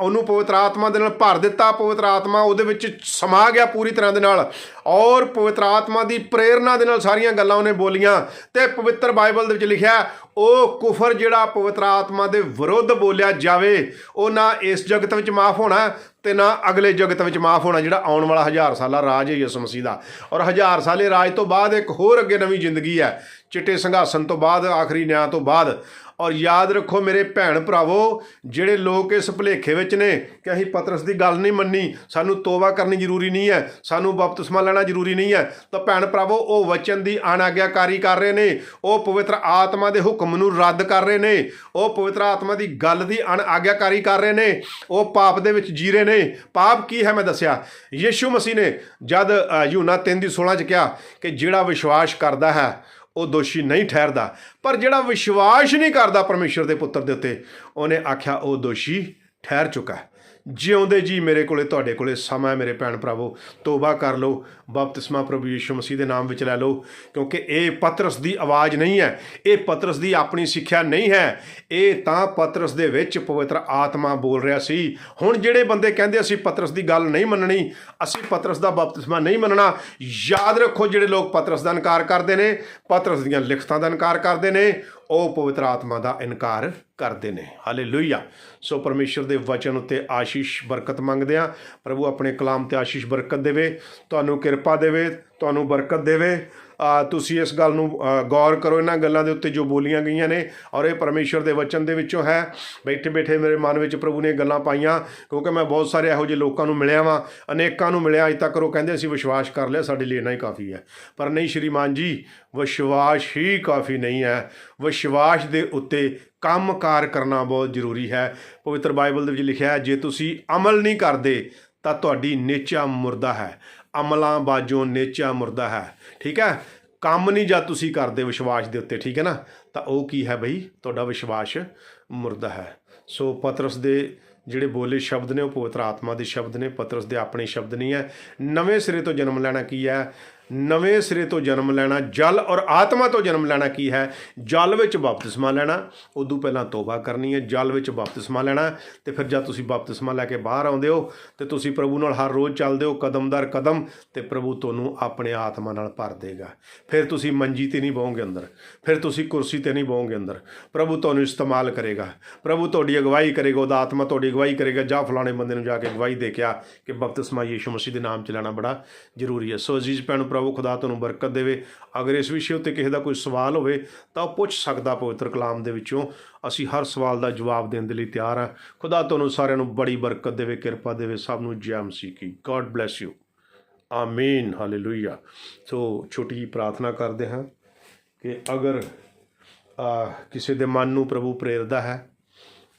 ਉਹਨੂੰ ਪਵਿੱਤਰ ਆਤਮਾ ਦੇ ਨਾਲ ਭਰ ਦਿੱਤਾ। ਪਵਿੱਤਰ ਆਤਮਾ ਉਹਦੇ ਵਿੱਚ ਸਮਾ ਗਿਆ ਪੂਰੀ ਤਰ੍ਹਾਂ ਦੇ ਨਾਲ। ਔਰ ਪਵਿੱਤਰ ਆਤਮਾ ਦੀ ਪ੍ਰੇਰਣਾ ਦੇ ਨਾਲ ਸਾਰੀਆਂ ਗੱਲਾਂ ਉਹਨੇ ਬੋਲੀਆਂ। ਤੇ ਪਵਿੱਤਰ ਬਾਈਬਲ ਦੇ ਵਿੱਚ ਲਿਖਿਆ, ਉਹ ਕੁਫਰ ਜਿਹੜਾ ਪਵਿੱਤਰ ਆਤਮਾ ਦੇ ਵਿਰੁੱਧ ਬੋਲਿਆ ਜਾਵੇ, ਉਹ ਨਾ ਇਸ ਜਗਤ ਵਿੱਚ ਮਾਫ ਹੋਣਾ ਤੇ ਨਾ ਅਗਲੇ ਜਗਤ ਵਿੱਚ ਮਾਫ ਹੋਣਾ ਜਿਹੜਾ ਆਉਣ ਵਾਲਾ ਹਜ਼ਾਰ ਸਾਲਾ ਰਾਜ ਹੈ ਯਿਸੂ ਮਸੀਹ ਦਾ। ਔਰ ਹਜ਼ਾਰ ਸਾਲੇ ਰਾਜ ਤੋਂ ਬਾਅਦ ਇੱਕ ਹੋਰ ਅੱਗੇ ਨਵੀਂ ਜ਼ਿੰਦਗੀ ਹੈ। ਚਿੱਟੇ ਸੰਘਾਸਨ ਤੋਂ ਬਾਅਦ, ਆਖਰੀ ਨਿਆਂ ਤੋਂ ਬਾਅਦ। ਔਰ ਯਾਦ ਰੱਖੋ ਮੇਰੇ ਭੈਣ ਭਰਾਵੋ ਜਿਹੜੇ ਲੋਕ ਇਸ ਭੁਲੇਖੇ ਵਿੱਚ ਨੇ ਕਿ ਅਸੀਂ ਪਤਰਸ ਦੀ ਗੱਲ ਨਹੀਂ ਮੰਨੀ ਸਾਨੂੰ ਤੋਬਾ ਕਰਨੀ ਜ਼ਰੂਰੀ ਨਹੀਂ ਹੈ ਸਾਨੂੰ ਬਪਤਿਸਮਾ ਲੈਣਾ ਜ਼ਰੂਰੀ ਨਹੀਂ ਹੈ ਤਾਂ ਭੈਣ ਭਰਾਵੋ ਉਹ ਵਚਨ ਦੀ ਅਣਆਗਿਆਕਾਰੀ ਕਰ ਰਹੇ ਨੇ ਉਹ ਪਵਿੱਤਰ ਆਤਮਾ ਦੇ ਹੁਕਮ ਨੂੰ ਰੱਦ ਕਰ ਰਹੇ ਨੇ ਉਹ ਪਵਿੱਤਰ ਆਤਮਾ ਦੀ ਗੱਲ ਦੀ ਅਣਆਗਿਆਕਾਰੀ ਕਰ ਰਹੇ ਨੇ ਉਹ ਪਾਪ ਦੇ ਵਿੱਚ ਜੀ ਰਹੇ ਨੇ। ਪਾਪ ਕੀ ਹੈ ਮੈਂ ਦੱਸਿਆ? ਯੀਸ਼ੂ ਮਸੀਹ ਨੇ ਜਦ ਅ, ਯੂਨਾ 3 ਦੀ 16 ਚ ਕਿਹਾ ਕਿ ਜਿਹੜਾ ਵਿਸ਼ਵਾਸ ਕਰਦਾ ਹੈ ਉਹ ਦੋਸ਼ੀ ਨਹੀਂ ਠਹਿਰਦਾ, ਪਰ ਜਿਹੜਾ ਵਿਸ਼ਵਾਸ ਨਹੀਂ ਕਰਦਾ ਪਰਮੇਸ਼ਰ ਦੇ ਪੁੱਤਰ ਦੇ ਉੱਤੇ, ਉਹਨੇ ਆਖਿਆ, ਉਹ ਦੋਸ਼ੀ ਠਹਿਰ ਚੁੱਕਾ ਹੈ। ਜਿਉਂਦੇ ਜੀ ਮੇਰੇ ਕੋਲੇ, ਤੁਹਾਡੇ ਕੋਲੇ ਸਮਾਂ ਹੈ ਮੇਰੇ ਭੈਣ ਭਰਾਵੋ, ਤੋਬਾ ਕਰ ਲਓ, ਬਪਤਿਸਮਾ ਪ੍ਰਭੂ ਯੀਸ਼ੂ ਮਸੀਹ ਦੇ ਨਾਮ ਵਿੱਚ ਲੈ ਲਓ, ਕਿਉਂਕਿ ਇਹ ਪਤਰਸ ਦੀ ਆਵਾਜ਼ ਨਹੀਂ ਹੈ, ਇਹ ਪਤਰਸ ਦੀ ਆਪਣੀ ਸਿੱਖਿਆ ਨਹੀਂ ਹੈ, ਇਹ ਤਾਂ ਪਤਰਸ ਦੇ ਵਿੱਚ ਪਵਿੱਤਰ ਆਤਮਾ ਬੋਲ ਰਿਹਾ ਸੀ। ਹੁਣ ਜਿਹੜੇ ਬੰਦੇ ਕਹਿੰਦੇ ਅਸੀਂ ਪਤਰਸ ਦੀ ਗੱਲ ਨਹੀਂ ਮੰਨਣੀ, ਅਸੀਂ ਪਤਰਸ ਦਾ ਬਪਤਿਸਮਾ ਨਹੀਂ ਮੰਨਣਾ, ਯਾਦ ਰੱਖੋ ਜਿਹੜੇ ਲੋਕ ਪਤਰਸ ਦਾ ਇਨਕਾਰ ਕਰਦੇ ਨੇ, ਪਤਰਸ ਦੀਆਂ ਲਿਖਤਾਂ ਦਾ ਇਨਕਾਰ ਕਰਦੇ ਨੇ ਉਹ ਪਵਿੱਤਰ ਆਤਮਾ ਦਾ ਇਨਕਾਰ ਕਰਦੇ ਨੇ। ਹਾਲੇਲੂਇਆ ਸੋ ਪਰਮੇਸ਼ਰ ਦੇ ਵਚਨ ਉੱਤੇ ਆਸ਼ੀਸ਼, ਬਰਕਤ ਮੰਗਦੇ ਆ ਪ੍ਰਭੂ ਆਪਣੇ ਕਲਾਮ ਤੇ ਆਸ਼ੀਸ਼, ਬਰਕਤ ਦੇਵੇ। ਤੁਹਾਨੂੰ ਕਿਰਪਾ ਦੇਵੇ, ਤੁਹਾਨੂੰ ਬਰਕਤ ਦੇਵੇ। ਤੁਸੀਂ ਇਸ ਗੱਲ ਨੂੰ ਗੌਰ ਕਰੋ, ਇਹਨਾਂ ਗੱਲਾਂ ਦੇ ਉੱਤੇ ਜੋ ਬੋਲੀਆਂ ਗਈਆਂ ਨੇ, ਔਰ ਇਹ ਪਰਮੇਸ਼ਰ ਦੇ ਵਚਨ ਦੇ ਵਿੱਚੋਂ ਹੈ। ਬੈਠੇ ਬੈਠੇ ਮੇਰੇ ਮਨ ਵਿੱਚ ਪ੍ਰਭੂ ਨੇ ਗੱਲਾਂ ਪਾਈਆਂ, ਕਿਉਂਕਿ ਮੈਂ ਬਹੁਤ ਸਾਰੇ ਇਹੋ ਜਿਹੇ ਲੋਕਾਂ ਨੂੰ ਮਿਲਿਆ ਵਾਂ, ਅਨੇਕਾਂ ਨੂੰ ਮਿਲਿਆ, ਅਜ ਤੱਕ ਉਹ ਕਹਿੰਦੇ ਅਸੀਂ ਵਿਸ਼ਵਾਸ ਕਰ ਲਿਆ, ਸਾਡੇ ਲਈ ਇੰਨਾ ਹੀ ਕਾਫੀ ਹੈ। ਪਰ ਨਹੀਂ ਸ਼੍ਰੀਮਾਨ ਜੀ, ਵਿਸ਼ਵਾਸ ਹੀ ਕਾਫੀ ਨਹੀਂ ਹੈ। ਵਿਸ਼ਵਾਸ ਦੇ ਉੱਤੇ ਕੰਮਕਾਰ ਕਰਨਾ ਬਹੁਤ ਜ਼ਰੂਰੀ ਹੈ। ਪਵਿੱਤਰ ਬਾਈਬਲ ਦੇ ਵਿੱਚ ਲਿਖਿਆ ਹੈ, ਜੇ ਤੁਸੀਂ ਅਮਲ ਨਹੀਂ ਕਰਦੇ, ਤਾਂ ਤੁਹਾਡੀ ਨੇਚਾ ਮੁਰਦਾ ਹੈ। ਅਮਲਾਂ ਬਾਝੋਂ ਨੇਚਾ ਮੁਰਦਾ ਹੈ। ਠੀਕ ਹੈ? ਕੰਮ ਨਹੀਂ ਜਦ ਤੁਸੀਂ ਕਰਦੇ ਵਿਸ਼ਵਾਸ ਦੇ ਉੱਤੇ, ਠੀਕ ਹੈ ਨਾ? ਤਾਂ ਉਹ ਕੀ ਹੈ ਬਈ? ਤੁਹਾਡਾ ਵਿਸ਼ਵਾਸ ਮੁਰਦਾ ਹੈ। ਸੋ ਪਤਰਸ ਦੇ ਜਿਹੜੇ ਬੋਲੇ ਸ਼ਬਦ ਨੇ, ਉਹ ਪਵਿੱਤਰ ਆਤਮਾ ਦੇ ਸ਼ਬਦ ਨੇ, ਪਤਰਸ ਦੇ ਆਪਣੇ ਸ਼ਬਦ ਨਹੀਂ ਹੈ। ਨਵੇਂ ਸਿਰੇ ਤੋਂ ਜਨਮ ਲੈਣਾ ਕੀ ਹੈ? ਨਵੇਂ ਸਿਰੇ ਤੋਂ ਜਨਮ ਲੈਣਾ, ਜਲ ਔਰ ਆਤਮਾ ਤੋਂ ਜਨਮ ਲੈਣਾ ਕੀ ਹੈ? ਜਲ ਵਿੱਚ ਬਪਤਿਸਮਾ ਲੈਣਾ, ਉਦੋਂ ਪਹਿਲਾਂ ਤੋਬਾ ਕਰਨੀ ਹੈ, ਜਲ ਵਿੱਚ ਬਪਤਿਸਮਾ ਲੈਣਾ ਤੇ ਫਿਰ ਜਦ ਤੁਸੀਂ ਬਪਤਿਸਮਾ ਲੈ ਕੇ ਬਾਹਰ ਆਉਂਦੇ ਹੋ, ਤੇ ਤੁਸੀਂ ਪ੍ਰਭੂ ਨਾਲ ਹਰ ਰੋਜ਼ ਚੱਲਦੇ ਹੋ ਕਦਮਦਰ ਕਦਮ, ਤੇ ਪ੍ਰਭੂ ਤੁਹਾਨੂੰ ਆਪਣੇ ਆਤਮਾ ਨਾਲ ਭਰ ਦੇਗਾ। ਫਿਰ ਤੁਸੀਂ ਮੰਜੀ ਤੇ ਨਹੀਂ ਬਹੋਗੇ ਅੰਦਰ, ਫਿਰ ਤੁਸੀਂ ਕੁਰਸੀ ਤੇ ਨਹੀਂ ਬਹੋਗੇ ਅੰਦਰ। ਪ੍ਰਭੂ ਤੁਹਾਨੂੰ ਇਸਤੇਮਾਲ ਕਰੇਗਾ। ਪ੍ਰਭੂ ਤੁਹਾਡੀ ਅਗਵਾਈ ਕਰੇਗਾ, ਉਹਦਾ ਆਤਮਾ ਤੁਹਾਡੀ ਅਗਵਾਈ ਕਰੇਗਾ। ਜਾਂ ਫਲਾਣੇ ਬੰਦੇ ਨੂੰ ਜਾ ਕੇ ਅਗਵਾਈ ਦੇ ਕੇ ਆ ਕਿ ਬਪਤਿਸਮਾ ਯੀਸ਼ੂ ਮਸੀਹ ਦੇ ਨਾਮ ਚ ਲੈਣਾ ਬੜਾ ਜ਼ਰੂਰੀ ਹੈ। ਸੋ ਅਜ਼ੀਜ਼ ਭੈਣੋ ਪ੍ਰਭੂ ਖੁਦਾ ਤੁਹਾਨੂੰ ਬਰਕਤ ਦੇਵੇ। ਅਗਰ ਇਸ ਵਿਸ਼ੇ ਉੱਤੇ ਕਿਸੇ ਦਾ ਕੋਈ ਸਵਾਲ ਹੋਵੇ, ਤਾਂ ਉਹ ਪੁੱਛ ਸਕਦਾ ਪਵਿੱਤਰ ਕਲਾਮ ਦੇ ਵਿੱਚੋਂ। ਅਸੀਂ ਹਰ ਸਵਾਲ ਦਾ ਜਵਾਬ ਦੇਣ ਦੇ ਲਈ ਤਿਆਰ ਹਾਂ। ਖੁਦਾ ਤੁਹਾਨੂੰ ਸਾਰਿਆਂ ਨੂੰ ਬੜੀ ਬਰਕਤ ਦੇਵੇ, ਕਿਰਪਾ ਦੇਵੇ, ਸਭ ਨੂੰ ਜੈ ਮਸੀਹ। ਕੀ ਗੋਡ ਬlesਸ ਯੂ ਆਮੀਨ ਹਾਲੇਲੂਇਆ ਸੋ ਛੋਟੀ ਜਿਹੀ ਪ੍ਰਾਰਥਨਾ ਕਰਦੇ ਹਾਂ ਕਿ ਅਗਰ ਕਿਸੇ ਦੇ ਮਨ ਨੂੰ ਪ੍ਰਭੂ ਪ੍ਰੇਰਦਾ ਹੈ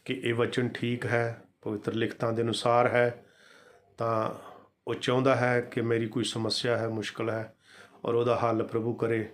ਕਿ ਇਹ ਵਚਨ ਠੀਕ ਹੈ, ਪਵਿੱਤਰ ਲਿਖਤਾਂ ਦੇ ਅਨੁਸਾਰ ਹੈ, ਤਾਂ ਉਹ ਚਾਹੁੰਦਾ ਹੈ ਕਿ ਮੇਰੀ ਕੋਈ ਸਮੱਸਿਆ ਹੈ, ਮੁਸ਼ਕਲ ਹੈ ਔਰ ਉਹਦਾ ਹੱਲ ਪ੍ਰਭੂ ਕਰੇ।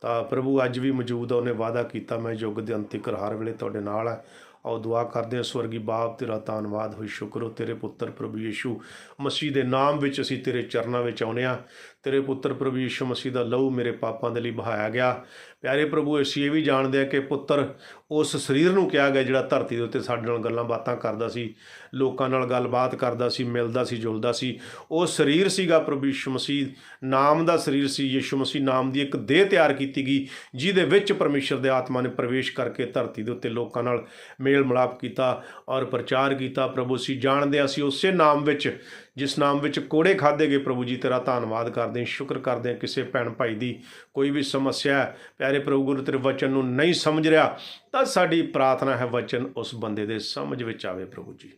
ਤਾਂ ਪ੍ਰਭੂ ਅੱਜ ਵੀ ਮੌਜੂਦ ਹੈ ਉਹਨੇ ਵਾਅਦਾ ਕੀਤਾ, ਮੈਂ ਯੁੱਗ ਦੇ ਅੰਤ ਤੱਕ ਹਰ ਵੇਲੇ ਤੁਹਾਡੇ ਨਾਲ ਹੈ ਆਓ ਦੁਆ ਕਰਦੇ ਹਾਂ, ਸਵਰਗੀ ਬਾਪ, ਤੇਰਾ ਧੰਨਵਾਦ ਹੋਈ ਸ਼ੁਕਰ ਹੋ ਤੇਰੇ ਪੁੱਤਰ ਪ੍ਰਭੂ ਯੀਸ਼ੂ ਮਸੀਹ ਦੇ ਨਾਮ ਵਿੱਚ ਅਸੀਂ ਤੇਰੇ ਚਰਨਾਂ ਵਿੱਚ ਆਉਨੇ ਆ ਤੇਰੇ ਪੁੱਤਰ ਪ੍ਰਭੂ ਯੀਸ਼ੂ ਮਸੀਹ ਦਾ ਲਹੂ ਮੇਰੇ ਪਾਪਾਂ ਦੇ ਲਈ ਬਹਾਇਆ ਗਿਆ। ਪਿਆਰੇ ਪ੍ਰਭੂ, ਅਸੀਂ ਇਹ ਵੀ ਜਾਣਦੇ ਆ ਕਿ ਪੁੱਤਰ ਉਸ ਸਰੀਰ ਨੂੰ ਕਿਹਾ ਗਿਆ ਜਿਹੜਾ ਧਰਤੀ ਦੇ ਉੱਤੇ ਸਾਡੇ ਨਾਲ ਗੱਲਾਂ ਬਾਤਾਂ ਕਰਦਾ ਸੀ, ਲੋਕਾਂ ਨਾਲ ਗੱਲਬਾਤ ਕਰਦਾ ਸੀ, ਮਿਲਦਾ ਸੀ, ਜੁਲਦਾ ਸੀ। ਉਹ ਸਰੀਰ ਸੀਗਾ ਪ੍ਰਭੂ ਯੀਸ਼ੂ ਮਸੀਹ, ਨਾਮ ਦਾ ਸਰੀਰ ਸੀ। ਯੀਸ਼ੂ ਮਸੀਹ ਨਾਮ ਦੀ ਇੱਕ ਦੇਹ ਤਿਆਰ ਕੀਤੀ ਗਈ, ਜਿਹਦੇ ਵਿੱਚ ਪਰਮੇਸ਼ਰ ਦੇ ਆਤਮਾ ਨੇ ਪ੍ਰਵੇਸ਼ ਕਰਕੇ ਧਰਤੀ ਦੇ ਉੱਤੇ ਲੋਕਾਂ ਨਾਲ ਮੇਲ ਮਿਲਾਪ ਕੀਤਾ ਔਰ ਪ੍ਰਚਾਰ ਕੀਤਾ। ਪ੍ਰਭੂ, ਅਸੀਂ ਜਾਣਦੇ ਹਾਂ ਅਸੀਂ ਉਸੇ ਨਾਮ ਵਿੱਚ ਜਿਸ ਨਾਮ ਵਿੱਚ ਕੋੜੇ ਖਾਦੇ ਗਏ ਪ੍ਰਭੂ ਜੀ, ਤੇਰਾ ਧੰਨਵਾਦ ਕਰਦੇ ਹਾਂ। ਸ਼ੁਕਰ ਕਰਦੇ ਹਾਂ ਕਿਸੇ ਭੈਣ ਭਾਈ ਦੀ ਕੋਈ ਵੀ ਸਮੱਸਿਆ ਹੈ। ਪਿਆਰੇ ਪ੍ਰਭੂ ਗੁਰੂ ਤੇਰੇ ਵਚਨ ਨੂੰ ਨਹੀਂ ਸਮਝ ਰਿਹਾ, ਤਾਂ ਸਾਡੀ ਪ੍ਰਾਰਥਨਾ ਹੈ ਵਚਨ ਉਸ ਬੰਦੇ ਦੇ ਸਮਝ ਵਿੱਚ ਆਵੇ ਪ੍ਰਭੂ ਜੀ।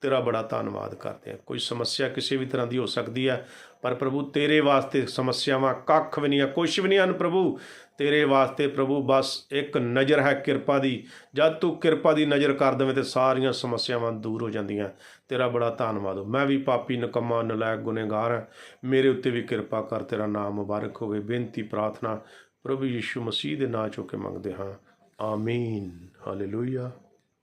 ਤੇਰਾ ਬੜਾ ਧੰਨਵਾਦ ਕਰਦੇ ਹਾਂ। ਕੋਈ ਸਮੱਸਿਆ ਕਿਸੇ ਵੀ ਤਰ੍ਹਾਂ ਦੀ ਹੋ ਸਕਦੀ ਹੈ, ਪਰ ਪ੍ਰਭੂ ਤੇਰੇ ਵਾਸਤੇ ਸਮੱਸਿਆਵਾਂ ਕੱਖ ਵੀ ਨਹੀਂ ਆ ਕੁਛ ਵੀ ਨਹੀਂ ਹਨ ਪ੍ਰਭੂ। ਤੇਰੇ ਵਾਸਤੇ ਪ੍ਰਭੂ ਬਸ ਇੱਕ ਨਜ਼ਰ ਹੈ ਕਿਰਪਾ ਦੀ। ਜਦ ਤੂੰ ਕਿਰਪਾ ਦੀ ਨਜ਼ਰ ਕਰ ਦੇਵੇਂ ਤੇ ਸਾਰੀਆਂ ਸਮੱਸਿਆਵਾਂ ਦੂਰ ਹੋ ਜਾਂਦੀਆਂ। ਤੇਰਾ ਬੜਾ ਧੰਨਵਾਦ। ਹੋ ਮੈਂ ਵੀ ਪਾਪੀ ਨਕਮਾ, ਨਲਾਇਕ ਗੁਨੇਗਾਰ ਹਾਂ। ਮੇਰੇ ਉੱਤੇ ਵੀ ਕਿਰਪਾ ਕਰ, ਤੇਰਾ ਨਾਮ ਮੁਬਾਰਕ ਹੋਵੇ। ਬੇਨਤੀ, ਪ੍ਰਾਰਥਨਾ ਪ੍ਰਭੂ ਯੀਸ਼ੂ ਮਸੀਹ ਦੇ ਨਾਂ ਚੋਂ ਕੇ ਮੰਗਦੇ ਹਾਂ। ਆਮੀਨ। ਹਾਲੇਲੂਇਆ।